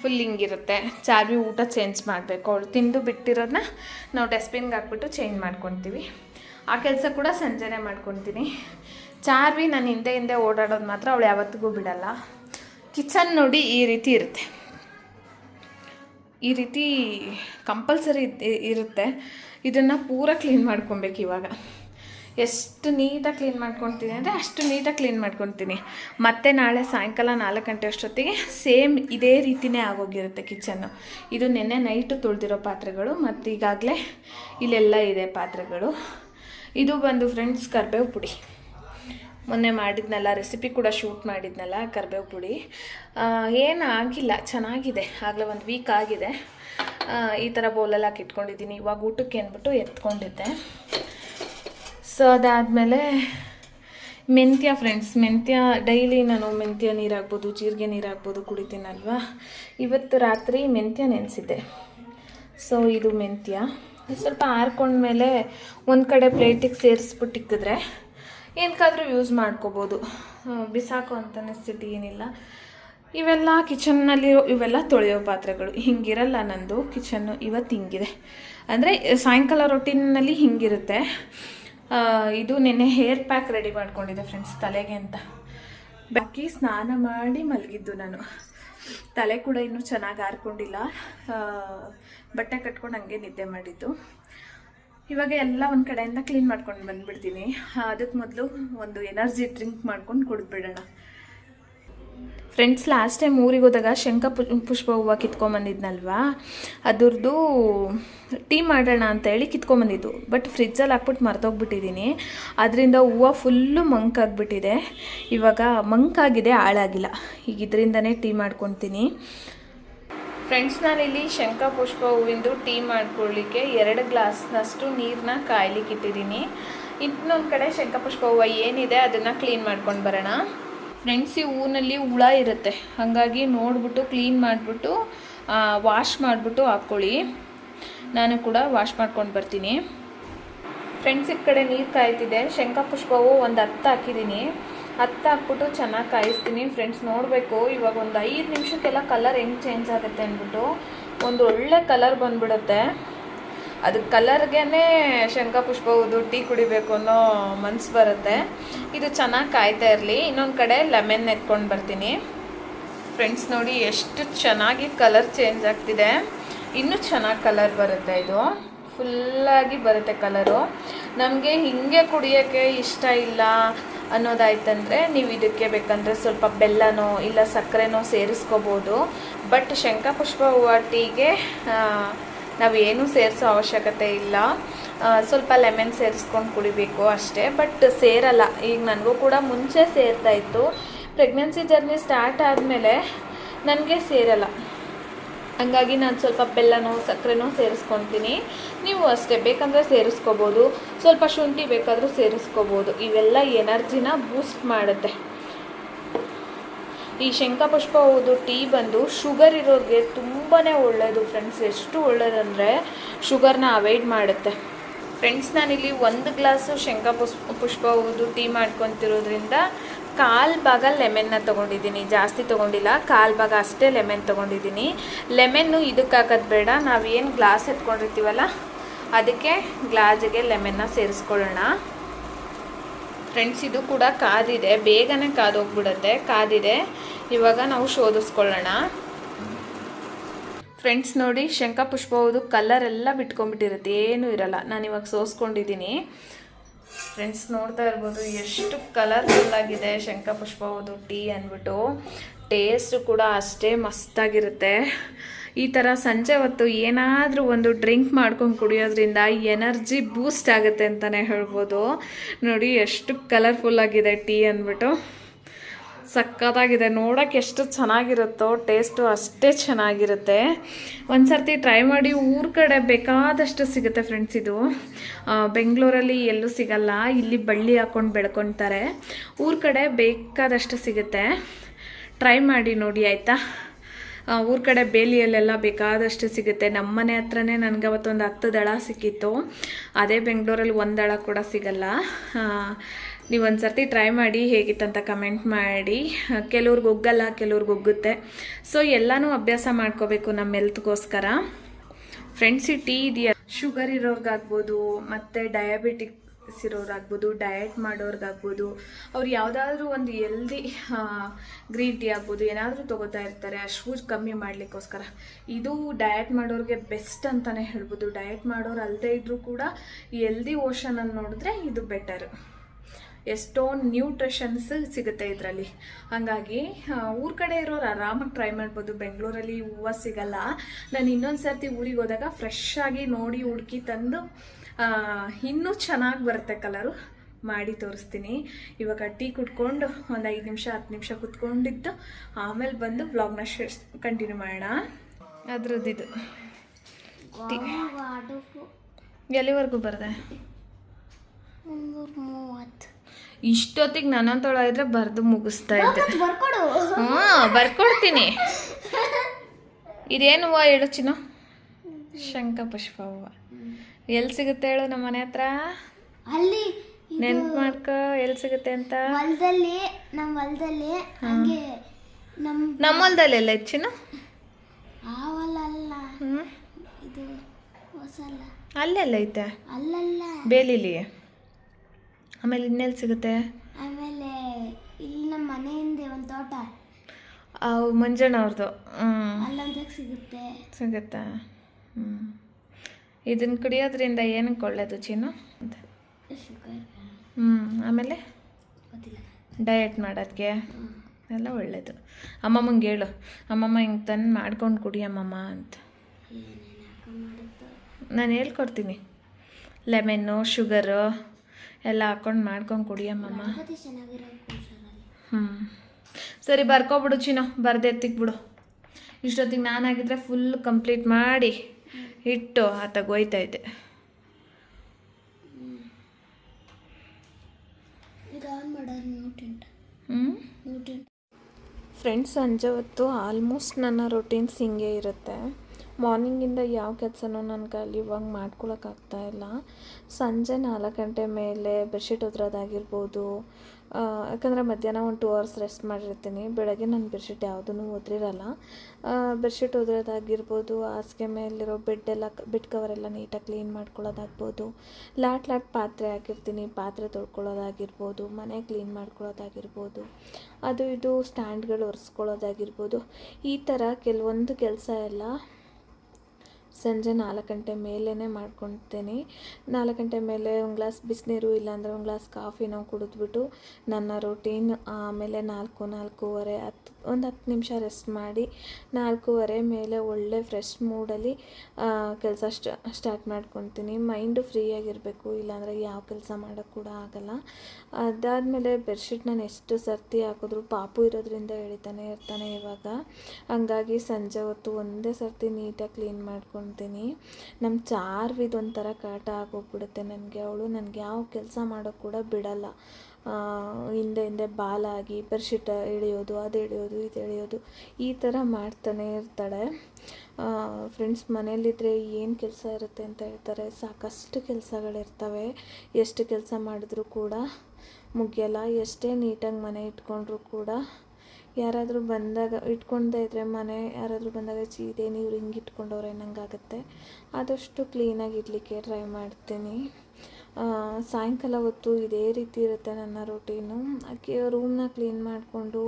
ಫುಲ್ ಹಿಂಗಿರುತ್ತೆ. ಚಾರ್ವಿ ಊಟ ಚೇಂಜ್ ಮಾಡಬೇಕು. ಅವಳು ತಿಂದು ಬಿಟ್ಟಿರೋದನ್ನ ನಾವು ಡಸ್ಟ್ಬಿನ್ಗೆ ಹಾಕ್ಬಿಟ್ಟು ಚೇಂಜ್ ಮಾಡ್ಕೊತೀವಿ. ಆ ಕೆಲಸ ಕೂಡ ಸಂಜೆನೇ ಮಾಡ್ಕೊತೀನಿ. ಚಾರ್ವಿ ನಾನು ಹಿಂದೆ ಹಿಂದೆ ಓಡಾಡೋದು ಮಾತ್ರ ಅವಳು ಯಾವತ್ತಿಗೂ ಬಿಡಲ್ಲ. ಕಿಚನ್ ನೋಡಿ ಈ ರೀತಿ ಇರುತ್ತೆ. ಈ ರೀತಿ ಕಂಪಲ್ಸರಿ ಇರುತ್ತೆ. ಇದನ್ನು ಪೂರ ಕ್ಲೀನ್ ಮಾಡ್ಕೊಬೇಕು ಇವಾಗ. ಎಷ್ಟು ನೀಟಾಗಿ ಕ್ಲೀನ್ ಮಾಡ್ಕೊತೀನಿ ಅಂದರೆ ಅಷ್ಟು ನೀಟಾಗಿ ಕ್ಲೀನ್ ಮಾಡ್ಕೊತೀನಿ ಮತ್ತೆ ನಾಳೆ ಸಾಯಂಕಾಲ ನಾಲ್ಕು ಗಂಟೆ ಅಷ್ಟೊತ್ತಿಗೆ ಸೇಮ್ ಇದೇ ರೀತಿನೇ ಆಗೋಗಿರುತ್ತೆ ಕಿಚನ್ನು ಇದು ನಿನ್ನೆ ನೈಟು ತೊಳೆದಿರೋ ಪಾತ್ರೆಗಳು ಮತ್ತು ಈಗಾಗಲೇ ಇಲ್ಲೆಲ್ಲ ಇದೆ ಪಾತ್ರೆಗಳು. ಇದು ಬಂದು ಫ್ರೆಂಡ್ಸ್ ಕರ್ಬೇವು ಪುಡಿ. ಮೊನ್ನೆ ಮಾಡಿದ್ನಲ್ಲ ರೆಸಿಪಿ ಕೂಡ ಶೂಟ್ ಮಾಡಿದ್ನಲ್ಲ ಕರ್ಬೇವು ಪುಡಿ ಏನು ಆಗಿಲ್ಲ, ಚೆನ್ನಾಗಿದೆ. ಆಗಲೇ ಒಂದು ವೀಕ್ ಆಗಿದೆ. ಈ ಥರ ಬೌಲಲ್ಲಿ ಹಾಕಿ ಇಟ್ಕೊಂಡಿದ್ದೀನಿ ಇವಾಗ ಊಟಕ್ಕೆ ಅಂದ್ಬಿಟ್ಟು ಎತ್ಕೊಂಡಿದ್ದೆ. ಸೊ ಅದಾದಮೇಲೆ ಮೆಂತ್ಯ ಫ್ರೆಂಡ್ಸ್ ಮೆಂತ್ಯ ಡೈಲಿ ನಾನು ಮೆಂತ್ಯ ನೀರಾಗ್ಬೋದು, ಜೀರಿಗೆ ನೀರಾಗ್ಬೋದು ಕುಡಿತೀನಲ್ವಾ? ಇವತ್ತು ರಾತ್ರಿ ಮೆಂತ್ಯ ನೆನೆಸಿದ್ದೆ. ಸೊ ಇದು ಮೆಂತ್ಯ. ಸ್ವಲ್ಪ ಆರ್ಕೊಂಡ್ಮೇಲೆ ಒಂದು ಕಡೆ ಪ್ಲೇಟಿಗೆ ಸೇರಿಸ್ಬಿಟ್ಟು ಇಕ್ಕಿದ್ರೆ ಏನಕ್ಕಾದ್ರೂ ಯೂಸ್ ಮಾಡ್ಕೋಬೋದು. ಬಿಸಾಕೋ ಅಂತ ಸ್ಥಿತಿ ಏನಿಲ್ಲ. ಇವೆಲ್ಲ ಕಿಚನ್ನಲ್ಲಿರೋ ಇವೆಲ್ಲ ತೊಳೆಯೋ ಪಾತ್ರೆಗಳು. ಹಿಂಗಿರಲ್ಲ ನಂದು. ಕಿಚನ್ನು ಇವತ್ತು ಹಿಂಗಿದೆ. ಅಂದರೆ, ಸಾಯಂಕಾಲ ರೊಟೀನಲ್ಲಿ ಹಿಂಗಿರುತ್ತೆ. ಇದು ನೆನ್ನೆ ಹೇರ್ ಪ್ಯಾಕ್ ರೆಡಿ ಮಾಡ್ಕೊಂಡಿದ್ದೆ ಫ್ರೆಂಡ್ಸ್ ತಲೆಗೆ ಅಂತ. ಬಾಕಿ ಸ್ನಾನ ಮಾಡಿ ಮಲಗಿದ್ದು ನಾನು. ತಲೆ ಕೂಡ ಇನ್ನೂ ಚೆನ್ನಾಗಿ ಆರ್ಕೊಂಡಿಲ್ಲ. ಬಟ್ಟೆ ಕಟ್ಕೊಂಡು ಹಂಗೆ ನಿದ್ದೆ ಮಾಡಿದ್ದು. ಇವಾಗ ಎಲ್ಲ ಒಂದು ಕಡೆಯಿಂದ ಕ್ಲೀನ್ ಮಾಡ್ಕೊಂಡು ಬಂದ್ಬಿಡ್ತೀನಿ. ಅದಕ್ಕೆ ಮೊದಲು ಒಂದು ಎನರ್ಜಿ ಡ್ರಿಂಕ್ ಮಾಡ್ಕೊಂಡು ಕುಡಿದ್ಬಿಡೋಣ ಫ್ರೆಂಡ್ಸ್ ಲಾಸ್ಟ್ ಟೈಮ್ ಊರಿಗೆ ಹೋದಾಗ ಶಂಕ ಪುಷ್ಪ ಹೂವು ಕಿತ್ಕೊಂಬಂದಿದ್ನಲ್ವಾ ಅದ್ರದ್ದು ಟೀ ಮಾಡೋಣ ಅಂತ ಹೇಳಿ ಕಿತ್ಕೊಂಬಂದಿದ್ದು ಬಟ್ ಫ್ರಿಜ್ಜಲ್ಲಿ ಹಾಕ್ಬಿಟ್ಟು ಮರ್ತೋಗ್ಬಿಟ್ಟಿದ್ದೀನಿ ಅದರಿಂದ ಹೂವು ಫುಲ್ಲು ಮಂಕಾಗ್ಬಿಟ್ಟಿದೆ ಇವಾಗ ಮಂಕಾಗಿದೆ ಹಾಳಾಗಿಲ್ಲ. ಈಗ ಇದರಿಂದನೇ ಟೀ ಮಾಡ್ಕೊತೀನಿ. ಫ್ರೆಂಡ್ಸ್ ನಾನಿಲ್ಲಿ ಶಂಖ ಪುಷ್ಪ ಹೂವಿಂದು ಟೀ ಮಾಡ್ಕೊಳ್ಳಿಕ್ಕೆ ಎರಡು ಗ್ಲಾಸ್ನಷ್ಟು ನೀರನ್ನ ಕಾಯ್ಲಿಕ್ಕೆ ಇಟ್ಟಿದ್ದೀನಿ. ಇನ್ನೊಂದು ಕಡೆ ಶಂಖಪುಷ್ಪ ಹೂವು ಏನಿದೆ ಅದನ್ನು ಕ್ಲೀನ್ ಮಾಡ್ಕೊಂಡು ಬರೋಣ. ಫ್ರೆಂಡ್ಸ್, ಈ ಹೂವಿನಲ್ಲಿ ಹುಳ ಇರುತ್ತೆ. ಹಾಗಾಗಿ ನೋಡಿಬಿಟ್ಟು, ಕ್ಲೀನ್ ಮಾಡಿಬಿಟ್ಟು ವಾಶ್ ಮಾಡಿಬಿಟ್ಟು ಹಾಕ್ಕೊಳ್ಳಿ. ನಾನು ಕೂಡ ವಾಶ್ ಮಾಡ್ಕೊಂಡು ಬರ್ತೀನಿ. ಫ್ರೆಂಡ್ಸ್, ಈ ಕಡೆ ನೀರು ಕಾಯ್ತಿದೆ. ಶಂಖ ಪುಷ್ಪವು ಒಂದು ಹತ್ತು ಹಾಕಿದ್ದೀನಿ. ಹತ್ತು ಹಾಕ್ಬಿಟ್ಟು ಚೆನ್ನಾಗಿ ಕಾಯಿಸ್ತೀನಿ. ಫ್ರೆಂಡ್ಸ್ ನೋಡಬೇಕು. ಇವಾಗ ಒಂದು ಐದು ನಿಮಿಷಕ್ಕೆಲ್ಲ ಕಲರ್ ಹೆಂಗೆ ಚೇಂಜ್ ಆಗುತ್ತೆ ಅಂದ್ಬಿಟ್ಟು ಒಂದು ಒಳ್ಳೆ ಕಲರ್ ಬಂದ್ಬಿಡುತ್ತೆ. ಅದು ಕಲರ್ಗೆ ಶಂಖ ಪುಷ್ಪವುದು ಟೀ ಕುಡಿಬೇಕು ಅನ್ನೋ ಮನ್ಸು ಬರುತ್ತೆ. ಇದು ಚೆನ್ನಾಗಿ ಕಾಯ್ತಾ ಇರಲಿ. ಇನ್ನೊಂದು ಕಡೆ ಲೆಮನ್ ಎತ್ಕೊಂಡು ಬರ್ತೀನಿ. ಫ್ರೆಂಡ್ಸ್ ನೋಡಿ ಎಷ್ಟು ಚೆನ್ನಾಗಿ ಕಲರ್ ಚೇಂಜ್ ಆಗ್ತಿದೆ. ಇನ್ನೂ ಚೆನ್ನಾಗಿ ಕಲರ್ ಬರುತ್ತೆ ಇದು. ಫುಲ್ಲಾಗಿ ಬರುತ್ತೆ ಕಲರು ನಮಗೆ ಹೀಗೆ ಕುಡಿಯೋಕ್ಕೆ ಇಷ್ಟ ಇಲ್ಲ. ಅನ್ನೋದಾಯ್ತಂದರೆ ನೀವು ಇದಕ್ಕೆ ಬೇಕಂದರೆ ಸ್ವಲ್ಪ ಬೆಲ್ಲನೋ ಇಲ್ಲ ಸಕ್ಕರೆನೋ ಸೇರಿಸ್ಕೋಬೋದು. ಬಟ್ ಶಂಕಪುಷ್ಪ ಹೂವು ಟೀಗೆ ನಾವೇನೂ ಸೇರಿಸೋ ಅವಶ್ಯಕತೆ ಇಲ್ಲ. ಸ್ವಲ್ಪ ಲೆಮನ್ ಸೇರಿಸ್ಕೊಂಡು ಕುಡಿಬೇಕು ಅಷ್ಟೇ. ಬಟ್ ಸೇರಲ್ಲ. ಈಗ ನನಗೂ ಕೂಡ ಮುಂಚೆ ಸೇರ್ತಾಯಿತ್ತು ಪ್ರೆಗ್ನೆನ್ಸಿ ಜರ್ನಿ ಸ್ಟಾರ್ಟ್ ಆದಮೇಲೆ ನನಗೆ ಸೇರಲ್ಲ. ಹಂಗಾಗಿ ನಾನು ಸ್ವಲ್ಪ ಬೆಲ್ಲನೋ, ಸಕ್ಕರೆನೋ ಸೇರಿಸ್ಕೊತೀನಿ. ನೀವು ಅಷ್ಟೇ, ಬೇಕಂದರೆ ಸೇರಿಸ್ಕೋಬೋದು. ಸ್ವಲ್ಪ ಶುಂಠಿ ಬೇಕಾದರೂ ಸೇರಿಸ್ಕೋಬೋದು. ಇವೆಲ್ಲ ಎನರ್ಜಿನ ಬೂಸ್ಟ್ ಮಾಡುತ್ತೆ. ಈ ಶಂಕಪುಷ್ಪ ಹೌದು, ಟೀ ಬಂದು ಶುಗರ್ ಇರೋರಿಗೆ ತುಂಬಾ ಒಳ್ಳೆಯದು ಫ್ರೆಂಡ್ಸ್. ಎಷ್ಟು ಒಳ್ಳೆಯದಂದರೆ ಶುಗರ್ನ ಅವಾಯ್ಡ್ ಮಾಡುತ್ತೆ. ಫ್ರೆಂಡ್ಸ್, ನಾನಿಲ್ಲಿ ಒಂದು ಗ್ಲಾಸು ಶಂಖ ಪುಷ್ಪ ಪುಷ್ಪ ಹೂದು, ಟೀ ಮಾಡ್ಕೊತಿರೋದ್ರಿಂದ ಕಾಲು ಭಾಗ ಲೆಮೆನ್ನ ತೊಗೊಂಡಿದ್ದೀನಿ, ಜಾಸ್ತಿ ತೊಗೊಂಡಿಲ್ಲ. ಕಾಲು ಭಾಗ ಅಷ್ಟೇ ಲೆಮೆನ್ ತೊಗೊಂಡಿದ್ದೀನಿ. ಲೆಮೆನ್ನು ಇದಕ್ಕೆ ಹಾಕೋದು ಬೇಡ, ನಾವೇನು ಗ್ಲಾಸ್ ಎತ್ಕೊಂಡಿರ್ತೀವಲ್ಲ, ಅದಕ್ಕೆ ಗ್ಲಾಸಿಗೆ ಲೆಮೆನ್ನ ಸೇರಿಸ್ಕೊಳ್ಳೋಣ. ಫ್ರೆಂಡ್ಸ್, ಇದು ಕೂಡ ಕಾದಿದೆ. ಬೇಗನೆ ಕಾದೋಗ್ಬಿಡುತ್ತೆ, ಕಾದಿದೆ. ಇವಾಗ ನಾವು ಶೋಧಿಸ್ಕೊಳ್ಳೋಣ. ಫ್ರೆಂಡ್ಸ್, ನೋಡಿ, ಶಂಖ ಪುಷ್ಪ ಹೌದು ಕಲರ್ ಎಲ್ಲ ಬಿಟ್ಕೊಂಡ್ಬಿಟ್ಟಿರುತ್ತೆ. ಏನೂ ಇರಲ್ಲ. ನಾನು ಇವಾಗ ಸೋಸ್ಕೊಂಡಿದ್ದೀನಿ. ಫ್ರೆಂಡ್ಸ್ ನೋಡ್ತಾ ಇರ್ಬೋದು, ಎಷ್ಟು ಕಲರ್ಫುಲ್ ಆಗಿದೆ ಶಂಖ ಪುಷ್ಪ ಹೌದು ಟೀ ಅಂದ್ಬಿಟ್ಟು. ಟೇಸ್ಟು ಕೂಡ ಅಷ್ಟೇ ಮಸ್ತಾಗಿರುತ್ತೆ. ಈ ಥರ ಸಂಜೆ ಹೊತ್ತು ಏನಾದರೂ ಒಂದು ಡ್ರಿಂಕ್ ಮಾಡ್ಕೊಂಡು ಕುಡಿಯೋದ್ರಿಂದ ಎನರ್ಜಿ ಬೂಸ್ಟ್ ಆಗುತ್ತೆ ಅಂತಲೇ ಹೇಳ್ಬೋದು. ನೋಡಿ, ಎಷ್ಟು ಕಲರ್ಫುಲ್ ಆಗಿದೆ ಟೀ ಅಂದ್ಬಿಟ್ಟು. ಸಖತ್ತಾಗಿದೆ ನೋಡೋಕೆ ಎಷ್ಟು ಚೆನ್ನಾಗಿರುತ್ತೋ, ಟೇಸ್ಟು ಅಷ್ಟೇ ಚೆನ್ನಾಗಿರುತ್ತೆ. ಒಂದು ಸರ್ತಿ ಟ್ರೈ ಮಾಡಿ, ಊರ ಕಡೆ ಬೇಕಾದಷ್ಟು ಸಿಗುತ್ತೆ ಫ್ರೆಂಡ್ಸ್ ಇದು. ಬೆಂಗಳೂರಲ್ಲಿ ಎಲ್ಲೂ ಸಿಗಲ್ಲ, ಇಲ್ಲಿ ಬಳ್ಳಿ ಹಾಕ್ಕೊಂಡು ಬೆಳ್ಕೊತಾರೆ. ಊರ ಕಡೆ ಬೇಕಾದಷ್ಟು ಸಿಗುತ್ತೆ. ಟ್ರೈ ಮಾಡಿ ನೋಡಿ, ಆಯಿತಾ? ಊರ ಕಡೆ ಬೇಲಿಯಲ್ಲೆಲ್ಲ ಬೇಕಾದಷ್ಟು ಸಿಗುತ್ತೆ. ನಮ್ಮ ಮನೆ ಹತ್ರನೇ ನನಗೆ ಅವತ್ತೊಂದು ಹತ್ತು ದಳ ಸಿಕ್ಕಿತ್ತು. ಅದೇ ಬೆಂಗಳೂರಲ್ಲಿ ಒಂದು ದಳ ಕೂಡ ಸಿಗಲ್ಲ. ನೀವು ಒಂದು ಸರ್ತಿ ಟ್ರೈ ಮಾಡಿ ಹೇಗಿತ್ತಂತ ಕಮೆಂಟ್ ಮಾಡಿ. ಕೆಲವ್ರಿಗೆ ಒಗ್ಗಲ್ಲ, ಕೆಲವ್ರಿಗೆ ಒಗ್ಗುತ್ತೆ. ಸೊ ಎಲ್ಲನೂ ಅಭ್ಯಾಸ ಮಾಡ್ಕೋಬೇಕು ನಮ್ಮ ಹೆಲ್ತ್ಗೋಸ್ಕರ ಫ್ರೆಂಡ್ಸ್ ಈ ಟೀ ಇದೆಯಾ? ಶುಗರ್ ಇರೋರ್ಗಾಗ್ಬೋದು, ಮತ್ತು ಡಯಾಬಿಟಿಕ್ ಇರೋರಾಗ್ಬೋದು ಡಯಟ್ ಮಾಡೋರ್ಗಾಗ್ಬೋದು, ಅವ್ರು ಯಾವುದಾದ್ರೂ ಒಂದು ಎಲ್ದಿ ಗ್ರೀನ್ ಟೀ ಆಗ್ಬೋದು, ಏನಾದರೂ ತೊಗೋತಾ ಇರ್ತಾರೆ ಅಷ್ಟು ಕಮ್ಮಿ ಮಾಡಲಿಕ್ಕೋಸ್ಕರ. ಇದು ಡಯಟ್ ಮಾಡೋರಿಗೆ ಬೆಸ್ಟ್ ಅಂತಲೇ ಹೇಳ್ಬೋದು. ಡಯಟ್ ಮಾಡೋರು ಅಲ್ಲದೆ ಇದ್ದರೂ ಕೂಡ ಎಲ್ದಿ ಓಷನಲ್ಲಿ ನೋಡಿದ್ರೆ ಇದು ಬೆಟರ್ ಎಷ್ಟೋ ನ್ಯೂಟ್ರಿಷನ್ಸ್ ಸಿಗುತ್ತೆ ಇದರಲ್ಲಿ. ಹಾಗಾಗಿ ಊರ ಕಡೆ ಇರೋರು ಆರಾಮಾಗಿ ಟ್ರೈ ಮಾಡ್ಬೋದು ಬೆಂಗಳೂರಲ್ಲಿ ಹೂವು ಸಿಗಲ್ಲ. ನಾನು ಇನ್ನೊಂದು ಸರ್ತಿ ಊರಿಗೆ ಹೋದಾಗ ಫ್ರೆಶ್ ಆಗಿ ನೋಡಿ ಹುಡುಕಿ ತಂದು ಇನ್ನೂ ಚೆನ್ನಾಗಿ ಬರುತ್ತೆ ಕಲರು ಮಾಡಿ ತೋರಿಸ್ತೀನಿ. ಇವಾಗ ಟೀ ಕುಟ್ಕೊಂಡು ಒಂದು ಐದು ನಿಮಿಷ ಹತ್ತು ನಿಮಿಷ ಕುತ್ಕೊಂಡಿದ್ದು ಆಮೇಲೆ ಬಂದು ವ್ಲಾಗ್ನ ಕಂಟಿನ್ಯೂ ಮಾಡೋಣ. ಅದ್ರದ್ದು ಟೀ. ಎಲ್ಲಿವರೆಗೂ ಬರದೆ? ಮುನ್ನೂರ ಮೂವತ್ತು. ಇಷ್ಟೊತ್ತಿಗೆ ನನ್ನಂತೊಳ ಇದ್ರೆ ಬರೆದು ಮುಗಿಸ್ತಾ ಇದ್ದೆ. ಹಾ ಹ್ಞೂ ಬರ್ಕೊಡ್ತೀನಿ. ಇದೇನು ಹೂವು ಹೇಳು ಚಿನ್ನು? ಶಂಖ ಪುಷ್ಪ ಹೂವು ಎಲ್ಲಿ ಸಿಗುತ್ತೆ ಹೇಳು ನಮ್ಮ ಮನೆ ಹತ್ರ? ಅಲ್ಲಿ ನೆನ್ಪು ಮಾಡ್ಕೊ ಎಲ್ಲಿ ಸಿಗುತ್ತೆ ಅಂತ? ಹೊಲದಲ್ಲಿ ನಮ್ಮ ಹೊಲದಲ್ಲಿ ಹಂಗೆ ನಮ್ಮ ನಮ್ಮ ಹೊಲದಲ್ಲಿ ಎಲ್ಲ ಹೆಚ್ಚಿನ ಇದು ಹೊಸಲ್ಲ. ಅಲ್ಲೆಲ್ಲ ಐತೆ? ಅಲ್ಲಲ್ಲ. ಬೇಲಿಲಿ? ಆಮೇಲೆ ಇನ್ನೆಲ್ಲಿ ಸಿಗುತ್ತೆ? ಆಮೇಲೆ ಇಲ್ಲಿ ನಮ್ಮ ಮನೆಯಿಂದ ಒಂದು ತೋಟ. ಮಂಜಣ್ಣ ಅವ್ರದ್ದು ಅಲ್ಲೊಂದಾಗ ಸಿಗುತ್ತೆ. ಸಿಗುತ್ತಾ. ಹ್ಞೂ ಇದನ್ನು ಕುಡಿಯೋದ್ರಿಂದ ಏನಕ್ಕೆ ಒಳ್ಳೇದು ಚೀನು? ಹ್ಞೂ ಆಮೇಲೆ? ಡಯಟ್ ಮಾಡೋದಕ್ಕೆ ಎಲ್ಲ ಒಳ್ಳೇದು. ಅಮ್ಮಮ್ಮಂಗೆ ಹೇಳು. ಅಮ್ಮಮ್ಮ ಹಿಂಗೆ ತಂದು ಮಾಡ್ಕೊಂಡು ಕುಡಿ ಅಮ್ಮಮ್ಮ ಅಂತ. ನಾನು ಹೇಳ್ಕೊಡ್ತೀನಿ. ಲೆಮೆನ್ನು ಶುಗರು ಎಲ್ಲ ಹಾಕೊಂಡು ಮಾಡ್ಕೊಂಡು ಕುಡಿಯಮ್ಮಮ್ಮ ಹ್ಞೂ ಸರಿ ಬರ್ಕೊಬಿಡು ಚಿನ್ನು. ಬರ್ದೆ ಎತ್ತಿಕ್ಬಿಡು ಇಷ್ಟೊತ್ತಿಗೆ ನಾನಾಗಿದ್ರೆ ಫುಲ್ ಕಂಪ್ಲೀಟ್ ಮಾಡಿ ಇಟ್ಟು ಆ ಹೋಯ್ತಾ ಇದ್ದೆ. ಇದು ಆನ್ ಮಾಡೋದು ನ್ಯೂಟೆಂಟ್ ಹ್ಞೂ ನ್ಯೂಟೆಂಟ್ ಫ್ರೆಂಡ್ಸ್ ಸಂಜೆ ಹೊತ್ತು ಆಲ್ಮೋಸ್ಟ್ ನನ್ನ ರೊಟೀನ್ಸ್ ಹಿಂಗೆ ಇರುತ್ತೆ. ಮಾರ್ನಿಂಗಿಂದ ಯಾವ ಕೆಲಸನೂ ನನ್ನ ಕೈಲಿ ಇವಾಗ ಮಾಡ್ಕೊಳಕ್ಕಾಗ್ತಾ ಇಲ್ಲ. ಸಂಜೆ ನಾಲ್ಕು ಗಂಟೆ ಮೇಲೆ ಬೆಡ್ಶೀಟ್ ಒದ್ರೋದಾಗಿರ್ಬೋದು ಯಾಕಂದರೆ ಮಧ್ಯಾಹ್ನ ಒಂದು ಟೂ ಅವರ್ಸ್ ರೆಸ್ಟ್ ಮಾಡಿರ್ತೀನಿ. ಬೆಳಗ್ಗೆ ನನ್ನ ಬೆಡ್ಶೀಟ್ ಯಾವುದೂ ಒದ್ರಿರಲ್ಲ ಬೆಡ್ಶೀಟ್ ಒದ್ರೋದಾಗಿರ್ಬೋದು ಹಾಸಿಗೆ ಮೇಲಿರೋ ಬೆಡ್ ಎಲ್ಲ, ಬೆಡ್ ಕವರೆಲ್ಲ ನೀಟಾಗಿ ಕ್ಲೀನ್ ಮಾಡ್ಕೊಳ್ಳೋದಾಗ್ಬೋದು ಲಾಟ್ ಲಾಟ್ ಪಾತ್ರೆ ಹಾಕಿರ್ತೀನಿ. ಪಾತ್ರೆ ತೊಳ್ಕೊಳ್ಳೋದಾಗಿರ್ಬೋದು, ಮನೆ ಕ್ಲೀನ್ ಮಾಡ್ಕೊಳ್ಳೋದಾಗಿರ್ಬೋದು ಅದು ಇದು ಸ್ಟ್ಯಾಂಡ್ಗಳು ಒರೆಸ್ಕೊಳ್ಳೋದಾಗಿರ್ಬೋದು, ಈ ಥರ ಕೆಲವೊಂದು ಕೆಲಸ ಎಲ್ಲ ಸಂಜೆ ನಾಲ್ಕು ಗಂಟೆ ಮೇಲೇ ಮಾಡ್ಕೊತೀನಿ. ನಾಲ್ಕು ಗಂಟೆ ಮೇಲೆ ಒಂದು ಗ್ಲಾಸ್ ಬಿಸಿನೀರು ಇಲ್ಲಾಂದರೆ ಒಂದು ಗ್ಲಾಸ್ ಕಾಫಿನೋ ಕುಡಿದ್ಬಿಟ್ಟು ನನ್ನ ರೊಟೀನ್ ಆಮೇಲೆ ನಾಲ್ಕು ನಾಲ್ಕೂವರೆ ಹತ್ತು ಒಂದು ಹತ್ತು ನಿಮಿಷ ರೆಸ್ಟ್ ಮಾಡಿ ನಾಲ್ಕೂವರೆ ಮೇಲೆ ಒಳ್ಳೆ ಫ್ರೆಶ್ ಮೂಡಲ್ಲಿ ಕೆಲಸ ಸ್ಟಾರ್ಟ್ ಮಾಡ್ಕೊತೀನಿ. ಮೈಂಡು ಫ್ರೀಯಾಗಿರಬೇಕು ಇಲ್ಲಾಂದರೆ ಯಾವ ಕೆಲಸ ಮಾಡೋಕ್ಕೆ ಕೂಡ ಆಗಲ್ಲ. ಅದಾದಮೇಲೆ ಬೆಡ್ಶೀಟ್ ನಾನು ಎಷ್ಟು ಸರ್ತಿ ಹಾಕಿದ್ರು ಪಾಪು ಇರೋದ್ರಿಂದ ಎಳಿತಾನೆ ಇರ್ತಾನೆ ಇವಾಗ. ಹಂಗಾಗಿ ಸಂಜೆ ಹೊತ್ತು ಒಂದೇ ಸರ್ತಿ ನೀಟಾಗಿ ಕ್ಲೀನ್ ಮಾಡ್ಕೊತೀನಿ. ನಮ್ಮ ಚಾರ್ವಿದೊಂಥರ ಕಾಟ ಆಗೋಗ್ಬಿಡುತ್ತೆ ನನಗೆ. ಅವಳು ನನಗೆ ಯಾವ ಕೆಲಸ ಮಾಡೋಕ್ಕೆ ಕೂಡ ಬಿಡಲ್ಲ. ಹಿಂದೆ ಹಿಂದೆ ಬಾಲಾಗಿ ಬೆರ್ಶೀಟ ಎಳೆಯೋದು, ಅದು ಎಳೆಯೋದು, ಇದು ಎಳೆಯೋದು ಈ ಥರ ಮಾಡ್ತಾನೆ ಇರ್ತಾಳೆ. ಫ್ರೆಂಡ್ಸ್ ಮನೆಯಲ್ಲಿದ್ದರೆ ಏನು ಕೆಲಸ ಇರುತ್ತೆ ಅಂತ ಹೇಳ್ತಾರೆ. ಸಾಕಷ್ಟು ಕೆಲಸಗಳಿರ್ತವೆ. ಎಷ್ಟು ಕೆಲಸ ಮಾಡಿದ್ರೂ ಕೂಡ ಮುಗಿಯಲ್ಲ. ಎಷ್ಟೇ ನೀಟಾಗಿ ಮನೆ ಇಟ್ಕೊಂಡ್ರೂ ಕೂಡ ಯಾರಾದರೂ ಬಂದಾಗ ಇಟ್ಕೊಂಡೇ ಇದ್ದರೆ ಮನೆ ಯಾರಾದರೂ ಬಂದಾಗ ಚಿ ನೀವು ಹಿಂಗೆ ಇಟ್ಕೊಂಡವ್ರೆ ನಂಗಾಗುತ್ತೆ ಆದಷ್ಟು ಕ್ಲೀನಾಗಿ ಇಡಲಿಕ್ಕೆ ಟ್ರೈ ಮಾಡ್ತೀನಿ. ಸಾಯಂಕಾಲ ಹೊತ್ತು ಇದೇ ರೀತಿ ಇರುತ್ತೆ ನನ್ನ ರೊಟೀನು ಆಕೆ ರೂಮ್ನ ಕ್ಲೀನ್ ಮಾಡಿಕೊಂಡು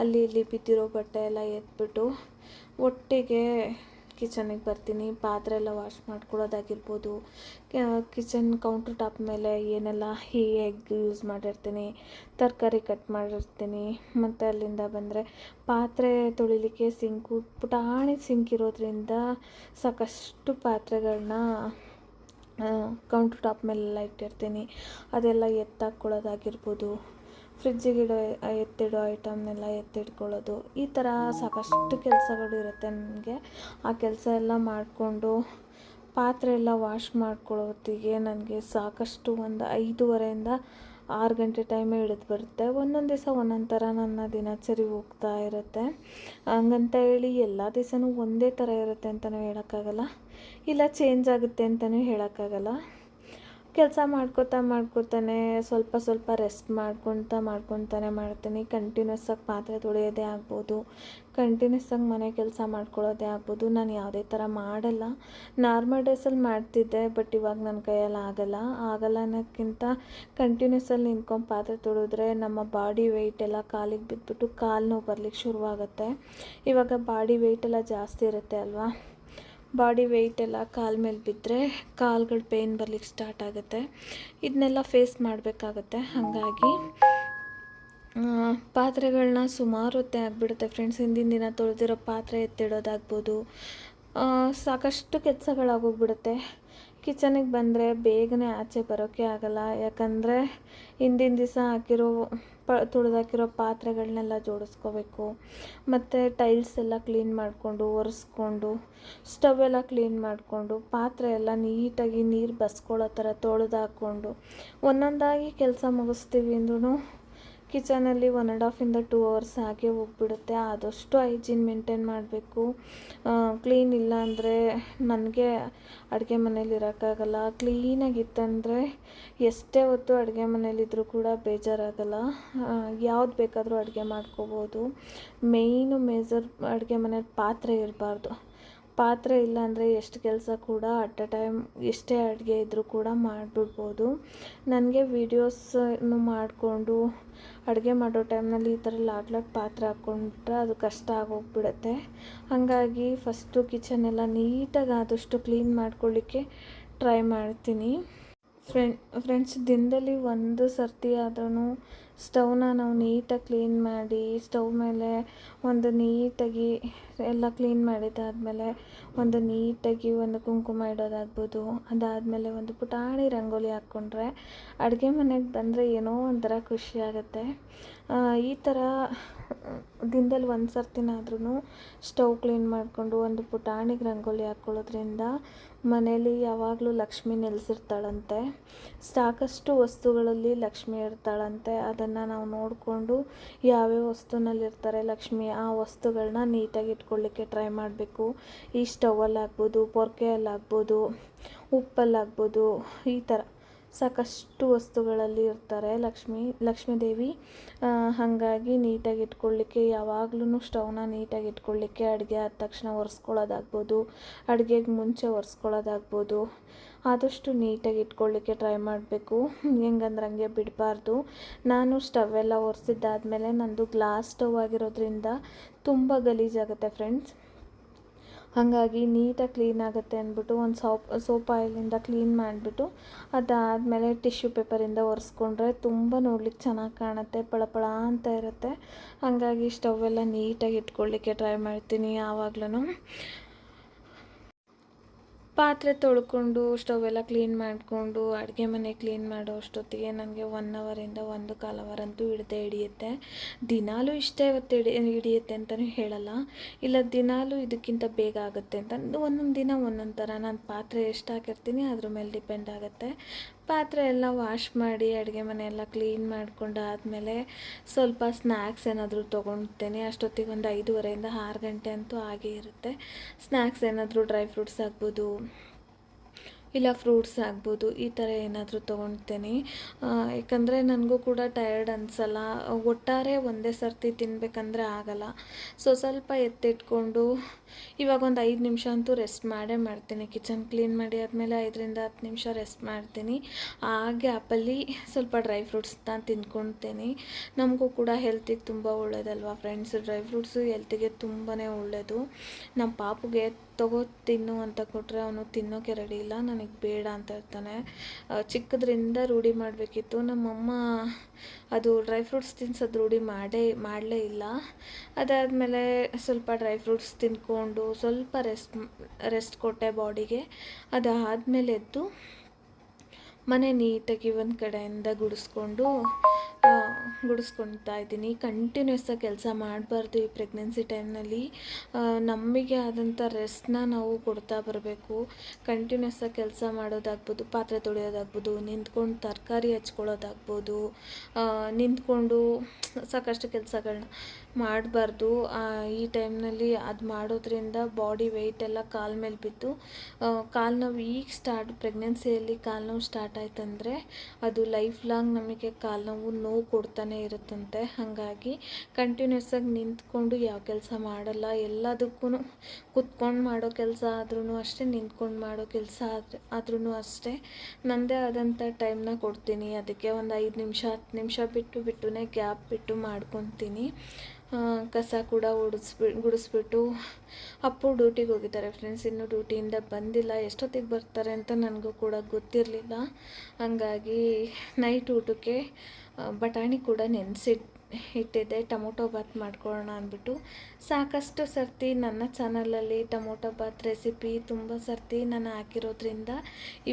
ಅಲ್ಲಿ ಇಲ್ಲಿ ಬಿದ್ದಿರೋ ಬಟ್ಟೆ ಎಲ್ಲ ಎತ್ಬಿಟ್ಟು ಒಟ್ಟಿಗೆ ಕಿಚನಿಗೆ ಬರ್ತೀನಿ. ಪಾತ್ರೆ ಎಲ್ಲ ವಾಶ್ ಮಾಡ್ಕೊಳ್ಳೋದಾಗಿರ್ಬೋದು. ಕಿಚನ್ ಕೌಂಟರ್ ಟಾಪ್ ಮೇಲೆ ಏನೆಲ್ಲ ಈ ಎಗ್ ಯೂಸ್ ಮಾಡಿರ್ತೀನಿ, ತರಕಾರಿ ಕಟ್ ಮಾಡಿರ್ತೀನಿ. ಮತ್ತು ಅಲ್ಲಿಂದ ಬಂದರೆ ಪಾತ್ರೆ ತೊಳಿಲಿಕ್ಕೆ ಸಿಂಕು ಪುಟಾಣಿ ಸಿಂಕ್ ಇರೋದ್ರಿಂದ ಸಾಕಷ್ಟು ಪಾತ್ರೆಗಳನ್ನ ಕೌಂಟರ್ ಟಾಪ್ ಮೇಲೆಲ್ಲ ಇಟ್ಟಿರ್ತೀನಿ. ಅದೆಲ್ಲ ಎತ್ತಾಕ್ಕೊಳ್ಳೋದಾಗಿರ್ಬೋದು ಫ್ರಿಜ್ಜಿಗೆ ಇಡೋ, ಎತ್ತಿಡೋ ಐಟಮ್ನೆಲ್ಲ ಎತ್ತಿಟ್ಕೊಳ್ಳೋದು. ಈ ಥರ ಸಾಕಷ್ಟು ಕೆಲಸಗಳು ಇರುತ್ತೆ ನನಗೆ. ಆ ಕೆಲಸ ಎಲ್ಲ ಮಾಡಿಕೊಂಡು ಪಾತ್ರೆ ಎಲ್ಲ ವಾಶ್ ಮಾಡ್ಕೊಳ್ಳೋತ್ತಿಗೆ ನನಗೆ ಸಾಕಷ್ಟು ಒಂದು ಐದೂವರೆಯಿಂದ ಆರು ಗಂಟೆ ಟೈಮೇ ಹಿಡಿದು ಬರುತ್ತೆ. ಒಂದೊಂದು ದಿವಸ ಒಂದೊಂದು ಥರ ನನ್ನ ದಿನಚರಿ ಹೋಗ್ತಾ ಇರುತ್ತೆ. ಹಂಗಂತ ಹೇಳಿ ಎಲ್ಲ ದಿವಸನೂ ಒಂದೇ ಥರ ಇರುತ್ತೆ ಅಂತಲೂ ಹೇಳೋಕ್ಕಾಗಲ್ಲ. ಇಲ್ಲ ಚೇಂಜ್ ಆಗುತ್ತೆ ಅಂತಲೂ ಹೇಳೋಕ್ಕಾಗಲ್ಲ. ಕೆಲಸ ಮಾಡ್ಕೋತಾ ಮಾಡ್ಕೋತಾನೆ, ಸ್ವಲ್ಪ ಸ್ವಲ್ಪ ರೆಸ್ಟ್ ಮಾಡ್ಕೊತಾ ಮಾಡ್ಕೊತಾನೆ ಮಾಡ್ತೀನಿ. ಕಂಟಿನ್ಯೂಸ್ ಆಗಿ ಪಾತ್ರೆ ತೊಳೆಯೋದೇ ಆಗ್ಬೋದು. ಕಂಟಿನ್ಯೂಸ್ ಆಗಿ ಮನೆ ಕೆಲಸ ಮಾಡ್ಕೊಳ್ಳೋದೇ ಆಗ್ಬೋದು. ನಾನು ಯಾವುದೇ ಥರ ಮಾಡಲ್ಲ. ನಾರ್ಮಲ್ ಡೇಸಲ್ಲಿ ಮಾಡ್ತಿದ್ದೆ ಬಟ್ ಇವಾಗ ನನ್ನ ಕೈಯಲ್ಲಿ ಆಗಲ್ಲ. ಆಗಲ್ಲ ಅನ್ನೋಕ್ಕಿಂತ ಕಂಟಿನ್ಯೂಸಲ್ಲಿ ನಿಂತ್ಕೊಂಡು ಪಾತ್ರೆ ತೊಳೆದ್ರೆ ನಮ್ಮ ಬಾಡಿ ವೆಯ್ಟ್ ಎಲ್ಲ ಕಾಲಿಗೆ ಬಿದ್ದುಬಿಟ್ಟು ಕಾಲು ನೋವು ಬರಲಿಕ್ಕೆ ಶುರುವಾಗುತ್ತೆ. ಇವಾಗ ಬಾಡಿ ವೆಯ್ಟ್ ಎಲ್ಲ ಜಾಸ್ತಿ ಇರುತ್ತೆ ಅಲ್ವಾ? ಬಾಡಿ ವೆಯ್ಟ್ ಎಲ್ಲ ಕಾಲ ಮೇಲೆ ಬಿದ್ದರೆ ಕಾಲ್ಗಳು ಪೇಯ್ನ್ ಬರ್ಲಿಕ್ಕೆ ಸ್ಟಾರ್ಟ್ ಆಗುತ್ತೆ. ಇದನ್ನೆಲ್ಲ ಫೇಸ್ ಮಾಡಬೇಕಾಗತ್ತೆ. ಹಾಗಾಗಿ ಪಾತ್ರೆಗಳನ್ನ ಸುಮಾರು ಹೊತ್ತೆ ಆಗಿಬಿಡುತ್ತೆ ಫ್ರೆಂಡ್ಸ್ ಹಿಂದಿನ ದಿನ ತೊಳೆದಿರೋ ಪಾತ್ರೆ ಎತ್ತಿಡೋದಾಗ್ಬೋದು ಸಾಕಷ್ಟು ಕೆಲಸಗಳಾಗೋಗ್ಬಿಡುತ್ತೆ. ಕಿಚನಿಗೆ ಬಂದರೆ ಬೇಗನೆ ಆಚೆ ಬರೋಕ್ಕೆ ಆಗಲ್ಲ. ಯಾಕಂದರೆ ಹಿಂದಿನ ದಿವಸ ಹಾಕಿರೋ ಪ, ತುಳಿದಾಕಿರೋ ಪಾತ್ರೆಗಳನ್ನೆಲ್ಲ ಜೋಡಿಸ್ಕೋಬೇಕು. ಮತ್ತು ಟೈಲ್ಸ್ ಎಲ್ಲ ಕ್ಲೀನ್ ಮಾಡಿಕೊಂಡು, ಒರೆಸ್ಕೊಂಡು ಸ್ಟವ್ ಎಲ್ಲ ಕ್ಲೀನ್ ಮಾಡಿಕೊಂಡು, ಪಾತ್ರೆ ಎಲ್ಲ ನೀಟಾಗಿ ನೀರು ಬಸ್ಕೊಳ್ಳೋ ಥರ ತೊಳೆದು ಹಾಕ್ಕೊಂಡು, ಒಂದೊಂದಾಗಿ ಕೆಲಸ ಮುಗಿಸ್ತೀವಿ ಅಂದ್ರೂ ಕಿಚನಲ್ಲಿ ಒನ್ ಆ್ಯಂಡ್ ಇಂದ ಟೂ ಅವರ್ಸ್ ಹಾಗೆ ಹೋಗ್ಬಿಡುತ್ತೆ. ಆದಷ್ಟು ಹೈಜೀನ್ ಮೇಂಟೈನ್ ಮಾಡಬೇಕು. ಕ್ಲೀನ್ ಇಲ್ಲ ಅಂದರೆ ನನಗೆ ಅಡುಗೆ ಮನೇಲಿ ಇರೋಕ್ಕಾಗಲ್ಲ. ಕ್ಲೀನಾಗಿತ್ತಂದರೆ ಎಷ್ಟೇ ಹೊತ್ತು ಅಡುಗೆ ಮನೇಲಿದ್ದರೂ ಕೂಡ ಬೇಜಾರಾಗಲ್ಲ. ಯಾವ್ದು ಬೇಕಾದರೂ ಅಡುಗೆ ಮಾಡ್ಕೋಬೋದು. ಮೇಯ್ನು ಮೇಜರ್ ಅಡುಗೆ ಮನೇಲಿ ಪಾತ್ರೆ ಇರಬಾರ್ದು. ಪಾತ್ರೆ ಇಲ್ಲ ಅಂದರೆ ಎಷ್ಟು ಕೆಲಸ ಕೂಡ ಅಟ್ ಅ ಟೈಮ್ ಎಷ್ಟೇ ಅಡುಗೆ ಇದ್ದರೂ ಕೂಡ ಮಾಡಿಬಿಡ್ಬೋದು. ನನಗೆ ವೀಡಿಯೋಸನ್ನು ಮಾಡಿಕೊಂಡು ಅಡುಗೆ ಮಾಡೋ ಟೈಮ್ನಲ್ಲಿ ಈ ಥರ ಲಾಟ್ ಪಾತ್ರೆ ಹಾಕ್ಕೊಂಡ್ರೆ ಅದು ಕಷ್ಟ ಆಗೋಗ್ಬಿಡುತ್ತೆ. ಹಾಗಾಗಿ ಫಸ್ಟು ಎಲ್ಲ ನೀಟಾಗಿ ಆದಷ್ಟು ಕ್ಲೀನ್ ಮಾಡ್ಕೊಳ್ಳಿಕ್ಕೆ ಟ್ರೈ ಮಾಡ್ತೀನಿ. ಫ್ರೆಂಡ್ ಫ್ರೆಂಡ್ಸ್ ದಿನದಲ್ಲಿ ಒಂದು ಸರ್ತಿ ಆದ್ರೂ ಸ್ಟವ್ನ ನಾವು ನೀಟಾಗಿ ಕ್ಲೀನ್ ಮಾಡಿ ಸ್ಟವ್ ಮೇಲೆ ಒಂದು ನೀಟಾಗಿ ಎಲ್ಲ ಕ್ಲೀನ್ ಮಾಡಿದ್ದಾದಮೇಲೆ ಒಂದು ನೀಟಾಗಿ ಒಂದು ಕುಂಕುಮ ಇಡೋದಾಗ್ಬೋದು. ಅದಾದಮೇಲೆ ಒಂದು ಪುಟಾಣಿ ರಂಗೋಲಿ ಹಾಕ್ಕೊಂಡ್ರೆ ಅಡುಗೆ ಮನೆಗೆ ಬಂದರೆ ಏನೋ ಒಂಥರ ಖುಷಿ ಆಗುತ್ತೆ. ಆ, ಈ ಥರ ದಿನದಲ್ಲಿ ಒಂದು ಸರ್ತಿನಾದ್ರೂ ಸ್ಟವ್ ಕ್ಲೀನ್ ಮಾಡಿಕೊಂಡು ಒಂದು ಪುಟಾಣಿಗೆ ರಂಗೋಲಿ ಹಾಕ್ಕೊಳ್ಳೋದ್ರಿಂದ ಮನೇಲಿ ಯಾವಾಗಲೂ ಲಕ್ಷ್ಮಿ ನೆಲೆಸಿರ್ತಾಳಂತೆ. ಸಾಕಷ್ಟು ವಸ್ತುಗಳಲ್ಲಿ ಲಕ್ಷ್ಮಿ ಇರ್ತಾಳಂತೆ. ಅದನ್ನು ನಾವು ನೋಡಿಕೊಂಡು ಯಾವ್ಯಾವ ವಸ್ತುನಲ್ಲಿರ್ತಾರೆ ಲಕ್ಷ್ಮಿ, ಆ ವಸ್ತುಗಳನ್ನ ನೀಟಾಗಿ ಇಟ್ಕೊಳ್ಳಿಕ್ಕೆ ಟ್ರೈ ಮಾಡಬೇಕು. ಈ ಸ್ಟವಲ್ಲಾಗ್ಬೋದು ಪೊರ್ಕೆಯಲ್ಲಾಗ್ಬೋದು ಉಪ್ಪಲ್ಲಾಗ್ಬೋದು, ಈ ಥರ ಸಾಕಷ್ಟು ವಸ್ತುಗಳಲ್ಲಿ ಇರ್ತಾರೆ ಲಕ್ಷ್ಮಿ ಲಕ್ಷ್ಮೀ ದೇವಿ ಹಾಗಾಗಿ ನೀಟಾಗಿ ಇಟ್ಕೊಳ್ಳಿಕ್ಕೆ ಯಾವಾಗ್ಲೂ ಸ್ಟವ್ನ ನೀಟಾಗಿ ಇಟ್ಕೊಳ್ಳಿಕ್ಕೆ ಅಡುಗೆ ಆದ ತಕ್ಷಣ ಒರೆಸ್ಕೊಳ್ಳೋದಾಗ್ಬೋದು, ಅಡುಗೆಗೆ ಮುಂಚೆ ಒರೆಸ್ಕೊಳ್ಳೋದಾಗ್ಬೋದು, ಆದಷ್ಟು ನೀಟಾಗಿ ಇಟ್ಕೊಳ್ಳಿಕ್ಕೆ ಟ್ರೈ ಮಾಡಬೇಕು. ಹೆಂಗಂದ್ರೆ ಹಂಗೆ ಬಿಡಬಾರ್ದು. ನಾನು ಸ್ಟವ್ ಎಲ್ಲ ಒರೆಸಿದ್ದಾದ್ಮೇಲೆ ನಂದು ಗ್ಲಾಸ್ ಸ್ಟವ್ ಆಗಿರೋದ್ರಿಂದ ತುಂಬ ಗಲೀಜಾಗುತ್ತೆ ಫ್ರೆಂಡ್ಸ್. ಹಾಗಾಗಿ ನೀಟಾಗಿ ಕ್ಲೀನ್ ಆಗುತ್ತೆ ಅಂದ್ಬಿಟ್ಟು ಒಂದು ಸೋಪ್ ಸೋಪ್ ಆಯಿಲಿಂದ ಕ್ಲೀನ್ ಮಾಡಿಬಿಟ್ಟು ಅದಾದಮೇಲೆ ಟಿಶ್ಯೂ ಪೇಪರಿಂದ ಒರೆಸ್ಕೊಂಡ್ರೆ ತುಂಬ ನೋಡ್ಲಿಕ್ಕೆ ಚೆನ್ನಾಗಿ ಕಾಣುತ್ತೆ ಪಳಪಳ ಅಂತ ಇರುತ್ತೆ. ಹಾಗಾಗಿ ಸ್ಟವ್ ಎಲ್ಲ ನೀಟಾಗಿ ಇಟ್ಕೊಳ್ಳಿಕ್ಕೆ ಟ್ರೈ ಮಾಡ್ತೀನಿ ಯಾವಾಗ್ಲೂ. ಪಾತ್ರೆ ತೊಳ್ಕೊಂಡು ಸ್ಟವ್ ಎಲ್ಲ ಕ್ಲೀನ್ ಮಾಡಿಕೊಂಡು, ಅಡುಗೆ ಮನೆ ಕ್ಲೀನ್ ಮಾಡೋ ಅಷ್ಟೊತ್ತಿಗೆ ನನಗೆ ಒನ್ ಅವರಿಂದ ಒಂದು ಕಾಲು ಅವರ್ ಅಂತೂ ಹಿಡ್ದೇ ಹಿಡಿಯುತ್ತೆ. ದಿನಾಲೂ ಇಷ್ಟೇ ಇವತ್ತು ಹಿಡಿ, ಹಿಡಿಯುತ್ತೆ ಅಂತಲೂ ಹೇಳಲ್ಲ. ಇಲ್ಲ, ದಿನಾಲೂ ಇದಕ್ಕಿಂತ ಬೇಗ ಆಗುತ್ತೆ ಅಂತ. ಒಂದೊಂದು ದಿನ ಒಂದೊಂದು ಥರ. ನಾನು ಪಾತ್ರೆ ಎಷ್ಟು ಹಾಕಿರ್ತೀನಿ, ಅದ್ರ ಮೇಲೆ ಡಿಪೆಂಡ್ ಆಗುತ್ತೆ. ಪಾತ್ರೆ ಎಲ್ಲ ವಾಶ್ ಮಾಡಿ, ಅಡುಗೆ ಮನೆಯೆಲ್ಲ ಕ್ಲೀನ್ ಮಾಡ್ಕೊಂಡು ಆದಮೇಲೆ ಸ್ವಲ್ಪ ಸ್ನ್ಯಾಕ್ಸ್ ಏನಾದರೂ ತೊಗೊಳ್ತೇನೆ ಅಷ್ಟೊತ್ತಿಗೆ ಒಂದು ಐದೂವರೆಯಿಂದ ಆರು ಗಂಟೆ ಅಂತೂ ಆಗೇ ಇರುತ್ತೆ. ಸ್ನ್ಯಾಕ್ಸ್ ಏನಾದರೂ ಡ್ರೈ ಫ್ರೂಟ್ಸ್ ಆಗ್ಬೋದು, ಇಲ್ಲ ಫ್ರೂಟ್ಸ್ ಆಗ್ಬೋದು, ಈ ಥರ ಏನಾದರೂ ತೊಗೊಳ್ತೇನೆ ಯಾಕಂದರೆ ನನಗೂ ಕೂಡ ಟಯರ್ಡ್ ಅನಿಸಲ್ಲ. ಒಟ್ಟಾರೆ ಒಂದೇ ಸರ್ತಿ ತಿನ್ನಬೇಕಂದ್ರೆ ಆಗಲ್ಲ. ಸೊ ಸ್ವಲ್ಪ ಎತ್ತಿಟ್ಕೊಂಡು ಇವಾಗ ಒಂದು ಐದು ನಿಮಿಷ ಅಂತೂ ರೆಸ್ಟ್ ಮಾಡೇ ಮಾಡ್ತೀನಿ. ಕಿಚನ್ ಕ್ಲೀನ್ ಮಾಡಿ ಆದಮೇಲೆ ಐದರಿಂದ ಹತ್ತು ನಿಮಿಷ ರೆಸ್ಟ್ ಮಾಡ್ತೀನಿ. ಹಾಗೆ ಆ್ಯಪಲ್ಲಿ ಸ್ವಲ್ಪ ಡ್ರೈ ಫ್ರೂಟ್ಸ್ನ ತಿನ್ಕೊಳ್ತೀನಿ ನಮಗೂ ಕೂಡ ಹೆಲ್ತಿಗೆ ತುಂಬ ಒಳ್ಳೇದಲ್ವಾ ಫ್ರೆಂಡ್ಸ್ ಡ್ರೈ ಫ್ರೂಟ್ಸು ಹೆಲ್ತಿಗೆ ತುಂಬಾ ಒಳ್ಳೆಯದು ನಮ್ಮ ಪಾಪುಗೆ ತಗೋ ತಿನ್ನು ಅಂತ ಕೊಟ್ಟರೆ ಅವನು ತಿನ್ನೋಕೆ ರೆಡಿ ಇಲ್ಲ. ನನಗೆ ಬೇಡ ಅಂತ ಆ, ಚಿಕ್ಕದ್ರಿಂದ ರೂಢಿ ಮಾಡಬೇಕಿತ್ತು. ನಮ್ಮಮ್ಮ ಅದು ಡ್ರೈ ಫ್ರೂಟ್ಸ್ ತಿನ್ಸೋದು ರೂಢಿ ಮಾಡೇ ಮಾಡಲೇ ಇಲ್ಲ. ಅದಾದಮೇಲೆ ಸ್ವಲ್ಪ ಡ್ರೈ ಫ್ರೂಟ್ಸ್ ತಿಂದ್ಕೊಂಡು ಸ್ವಲ್ಪ ರೆಸ್ಟ್ ರೆಸ್ಟ್ ಕೊಟ್ಟೆ ಬಾಡಿಗೆ. ಅದಾದಮೇಲೆ ಎದ್ದು ಮನೆ ನೀಟಾಗಿ ಒಂದು ಕಡೆಯಿಂದ ಗುಡಿಸ್ಕೊಂಡು ಗುಡಿಸ್ಕೊಳ್ತಾ ಇದ್ದೀನಿ. ಕಂಟಿನ್ಯೂಸ್ ಆಗಿ ಕೆಲಸ ಮಾಡಬಾರ್ದು ಈ ಪ್ರೆಗ್ನೆನ್ಸಿ ಟೈಮ್ನಲ್ಲಿ ನಮಗೆ ಆದಂಥ ರೆಸ್ಟ್ನ ನಾವು ಕೊಡ್ತಾ ಬರಬೇಕು. ಕಂಟಿನ್ಯೂಸ್ ಆಗಿ ಕೆಲಸ ಮಾಡೋದಾಗ್ಬೋದು, ಪಾತ್ರೆ ತೊಳೆಯೋದಾಗ್ಬೋದು, ನಿಂತ್ಕೊಂಡು ತರಕಾರಿ ಹಚ್ಕೊಳ್ಳೋದಾಗ್ಬೋದು ನಿಂತ್ಕೊಂಡು ಸಾಕಷ್ಟು ಕೆಲಸಗಳನ್ನ ಮಾಡಬಾರ್ದು. ಈ ಟೈಮ್ನಲ್ಲಿ ಅದು ಮಾಡೋದ್ರಿಂದ ಬಾಡಿ ವೆಯ್ಟ್ ಎಲ್ಲ ಕಾಲ ಮೇಲೆ ಬಿದ್ದು ಕಾಲು ನೋವು ಈಗ ಸ್ಟಾರ್ಟ್ ಪ್ರೆಗ್ನೆನ್ಸಿಯಲ್ಲಿ ಕಾಲು ನೋವು ಸ್ಟಾರ್ಟ್ ಆಯ್ತಂದರೆ ಅದು ಲೈಫ್ ಲಾಂಗ್ ನಮಗೆ ಕಾಲು ನೋವು ನೋವು ಕೊಡ್ತಾನೆ ಇರುತ್ತಂತೆ. ಹಾಗಾಗಿ ಕಂಟಿನ್ಯೂಸ್ ಆಗಿ ನಿಂತ್ಕೊಂಡು ಯಾವ ಕೆಲಸ ಮಾಡಲ್ಲ. ಎಲ್ಲದಕ್ಕೂ ಕುತ್ಕೊಂಡು ಮಾಡೋ ಕೆಲಸ ಆದ್ರೂ ಅಷ್ಟೇ, ನಿಂತ್ಕೊಂಡು ಮಾಡೋ ಕೆಲಸ ಆದ್ರೆ ಅಷ್ಟೇ. ನನ್ನದೇ ಆದಂಥ ಟೈಮ್ನ ಕೊಡ್ತೀನಿ. ಅದಕ್ಕೆ ಒಂದು ಐದು ನಿಮಿಷ, ಹತ್ತು ನಿಮಿಷ ಬಿಟ್ಟು ಬಿಟ್ಟುನೇ ಗ್ಯಾಪ್ ಬಿಟ್ಟು ಮಾಡ್ಕೊತೀನಿ. ಕಸ ಕೂಡ ಓಡಿಸ್ಬಿ ಗುಡಿಸ್ಬಿಟ್ಟು ಅಪ್ಪು ಡ್ಯೂಟಿಗೆ ಹೋಗಿದ್ದಾರೆ ಫ್ರೆಂಡ್ಸ್ ಇನ್ನೂ ಡ್ಯೂಟಿಯಿಂದ ಬಂದಿಲ್ಲ. ಎಷ್ಟೊತ್ತಿಗೆ ಬರ್ತಾರೆ ಅಂತ ನನಗೂ ಕೂಡ ಗೊತ್ತಿರಲಿಲ್ಲ. ಹಂಗಾಗಿ ನೈಟ್ ಊಟಕ್ಕೆ ಬಟಾಣಿ ಕೂಡ ನೆನೆಸಿಟ್, ಇಟ್ಟಿದ್ದೆ. ಟೊಮೊಟೊ ಬಾತ್ ಮಾಡ್ಕೊಳ್ಳೋಣ ಅಂದ್ಬಿಟ್ಟು. ಸಾಕಷ್ಟು ಸರ್ತಿ ನನ್ನ ಚಾನಲಲ್ಲಿ ಟೊಮೊಟೊ ಬಾತ್ ರೆಸಿಪಿ ತುಂಬ ಸರ್ತಿ ನಾನು ಹಾಕಿರೋದ್ರಿಂದ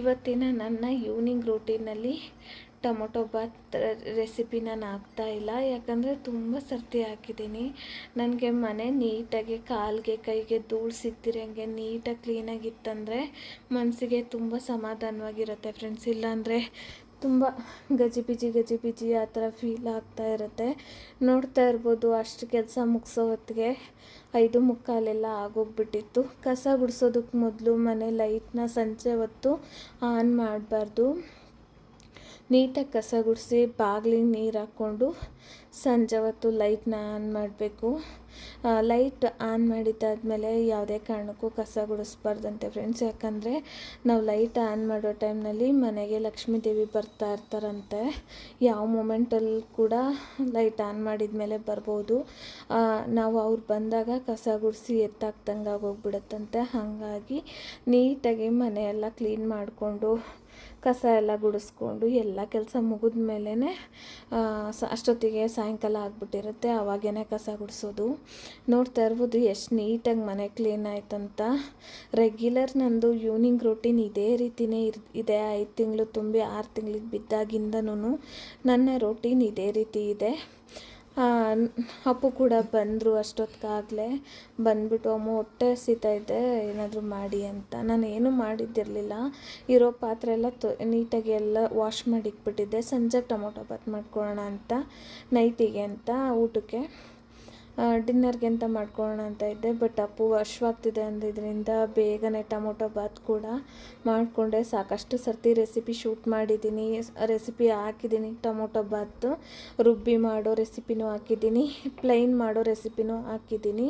ಇವತ್ತಿನ ನನ್ನ ಈವ್ನಿಂಗ್ ರೂಟೀನಲ್ಲಿ ಟೊಮೊಟೊ ಬಾತ್ ರೆಸಿಪಿ ನಾನು ಹಾಕ್ತಾ ಇಲ್ಲ. ಯಾಕಂದರೆ ತುಂಬ ಸರ್ತಿ ಹಾಕಿದ್ದೀನಿ. ನನಗೆ ಮನೆ ನೀಟಾಗಿ ಕಾಲಿಗೆ ಕೈಗೆ ಧೂಳು ಸಿಕ್ತಿರಂಗೆ ನೀಟಾಗಿ ಕ್ಲೀನಾಗಿತ್ತಂದರೆ ಮನಸ್ಸಿಗೆ ತುಂಬ ಸಮಾಧಾನವಾಗಿರುತ್ತೆ ಫ್ರೆಂಡ್ಸ್ ಇಲ್ಲಾಂದರೆ ತುಂಬ ಗಜಿಬಿಜಿ ಗಜಿಬಿಜಿ ಆ ಥರ ಫೀಲ್ ಆಗ್ತಾ ಇರುತ್ತೆ. ನೋಡ್ತಾ ಇರ್ಬೋದು ಅಷ್ಟು ಕೆಲಸ ಮುಗಿಸೋ ಹೊತ್ತಿಗೆ ಐದು ಮುಕ್ಕಾಲೆಲ್ಲ ಆಗೋಗ್ಬಿಟ್ಟಿತ್ತು. ಕಸ ಗುಡಿಸೋದಕ್ಕೆ ಮೊದಲು ಮನೆ ಲೈಟ್ನ ಸಂಜೆ ಹೊತ್ತು ಆನ್ ಮಾಡಬಾರ್ದು. ನೀಟಾಗಿ ಕಸ ಗುಡಿಸಿ ಬಾಗಿಲಿಗೆ ನೀರು ಹಾಕ್ಕೊಂಡು ಸಂಜೆ ಹೊತ್ತು ಲೈಟ್ನ ಆನ್ ಮಾಡಬೇಕು. ಲೈಟ್ ಆನ್ ಮಾಡಿದ್ದಾದಮೇಲೆ ಯಾವುದೇ ಕಾರಣಕ್ಕೂ ಕಸ ಗುಡಿಸ್ಬಾರ್ದಂತೆ ಫ್ರೆಂಡ್ಸ್. ಯಾಕಂದರೆ ನಾವು ಲೈಟ್ ಆನ್ ಮಾಡೋ ಟೈಮ್ನಲ್ಲಿ ಮನೆಗೆ ಲಕ್ಷ್ಮೀ ದೇವಿ ಬರ್ತಾ ಇರ್ತಾರಂತೆ. ಯಾವ ಮೂಮೆಂಟಲ್ಲಿ ಕೂಡ ಲೈಟ್ ಆನ್ ಮಾಡಿದ ಮೇಲೆ ಬರ್ಬೋದು ನಾವು ಅವ್ರು ಬಂದಾಗ ಕಸ ಗುಡಿಸಿ ಎತ್ತಾಕ್ದಂಗೆ ಆಗೋಗ್ಬಿಡುತ್ತಂತೆ. ಹಾಗಾಗಿ ನೀಟಾಗಿ ಮನೆಯೆಲ್ಲ ಕ್ಲೀನ್ ಮಾಡಿಕೊಂಡು ಕಸ ಎಲ್ಲ ಗುಡಿಸ್ಕೊಂಡು ಎಲ್ಲ ಕೆಲಸ ಮುಗಿದ ಮೇಲೇ ಅಷ್ಟೊತ್ತಿಗೆ ಸಾಯಂಕಾಲ ಆಗಿಬಿಟ್ಟಿರುತ್ತೆ. ಆವಾಗೇನೆ ಕಸ ಗುಡಿಸೋದು. ನೋಡ್ತಾ ಇರ್ಬೋದು ಎಷ್ಟು ನೀಟಾಗಿ ಮನೆ ಕ್ಲೀನ್ ಆಯ್ತಂತ. ರೆಗ್ಯುಲರ್ ನಂದು ಈವ್ನಿಂಗ್ ರೂಟೀನ್ ಇದೇ ರೀತಿನೇ ಇರ್, ಇದೆ. ಐದು ತಿಂಗಳು ತುಂಬಿ ಆರು ತಿಂಗಳಿಗೆ ಬಿದ್ದಾಗಿಂದನೂ ನನ್ನ ರೂಟೀನ್ ಇದೇ ರೀತಿ ಇದೆ. ಅಪ್ಪು ಕೂಡ ಬಂದರು ಅಷ್ಟೊತ್ತಿಗಾಗಲೇ ಬಂದ್ಬಿಟ್ಟು, ಅಮ್ಮ, ಹೊಟ್ಟೆ ಇದೆ, ಏನಾದರೂ ಮಾಡಿ ಅಂತ. ನಾನು ಏನೂ ಮಾಡಿದ್ದಿರಲಿಲ್ಲ. ಇರೋ ಪಾತ್ರೆ ಎಲ್ಲ ತೊ, ನೀಟಾಗಿ ಎಲ್ಲ ವಾಶ್ ಮಾಡಿ ಇಟ್ಬಿಟ್ಟಿದ್ದೆ ಸಂಜೆ ಟೊಮೊಟೊ ಬಾತ್ ಮಾಡ್ಕೊಳ್ಳೋಣ ಅಂತ, ನೈಟಿಗೆ ಅಂತ ಊಟಕ್ಕೆ. ಡಿನ್ನರ್ಗೆ ಅಂತ ಮಾಡ್ಕೊಳ್ಳೋಣ ಅಂತ ಇದ್ದೆ ಬಟ್ ಅಪ್ಪು ಹಶ್ವಾಗ್ತಿದೆ ಅಂದಿದ್ದರಿಂದ ಬೇಗನೆ ಟೊಮೊಟೊ ಬಾತ್ ಕೂಡ ಮಾಡಿಕೊಂಡೆ. ಸಾಕಷ್ಟು ಸರ್ತಿ ರೆಸಿಪಿ ಶೂಟ್ ಮಾಡಿದ್ದೀನಿ ರೆಸಿಪಿ ಹಾಕಿದ್ದೀನಿ, ಟೊಮೊಟೊ ಬಾತ್ ರುಬ್ಬಿ ಮಾಡೋ ರೆಸಿಪಿನೂ ಹಾಕಿದ್ದೀನಿ ಪ್ಲೈನ್ ಮಾಡೋ ರೆಸಿಪಿನೂ ಹಾಕಿದ್ದೀನಿ.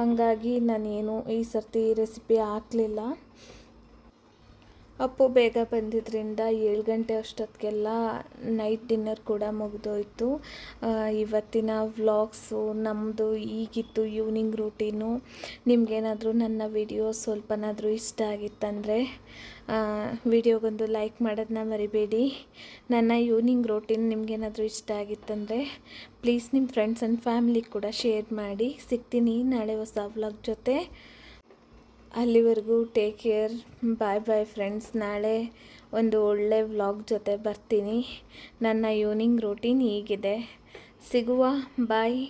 ಹಂಗಾಗಿ ನಾನೇನು ಈ ಸರ್ತಿ ರೆಸಿಪಿ ಹಾಕಲಿಲ್ಲ. ಅಪ್ಪು ಬೇಗ ಬಂದಿದ್ದರಿಂದ ಏಳು ಗಂಟೆ ಅಷ್ಟೊತ್ತಿಗೆಲ್ಲ ನೈಟ್ ಡಿನ್ನರ್ ಕೂಡ ಮುಗಿದೋಯ್ತು. ಇವತ್ತಿನ ವ್ಲಾಗ್ಸು ನಮ್ಮದು ಈಗಿತ್ತು ಈವ್ನಿಂಗ್ ರೂಟೀನು. ನಿಮಗೇನಾದರೂ ನನ್ನ ವಿಡಿಯೋ ಸ್ವಲ್ಪನಾದರೂ ಇಷ್ಟ ಆಗಿತ್ತಂದರೆ ವಿಡಿಯೋಗೊಂದು ಲೈಕ್ ಮಾಡೋದನ್ನ ಮರಿಬೇಡಿ. ನನ್ನ ಈವ್ನಿಂಗ್ ರೂಟೀನ್ ನಿಮಗೇನಾದರೂ ಇಷ್ಟ ಆಗಿತ್ತಂದರೆ, ಪ್ಲೀಸ್ ನಿಮ್ಮ ಫ್ರೆಂಡ್ಸ್ ಆ್ಯಂಡ್ ಫ್ಯಾಮ್ಲಿಗೆ ಕೂಡ ಶೇರ್ ಮಾಡಿ. ಸಿಗ್ತೀನಿ ನಾಳೆ ಹೊಸ ವ್ಲಾಗ್ ಜೊತೆ. ಅಲ್ಲಿವರೆಗೂ take care bye bye friends ನಾಳೆ ಒಂದು ಒಳ್ಳೆ ವ್ಲಾಗ್ ಜೊತೆ ಬರ್ತೀನಿ. ನನ್ನ ಈವ್ನಿಂಗ್ ರೂಟೀನ್ ಹೀಗಿದೆ. ಸಿಗುವ. ಬಾಯ್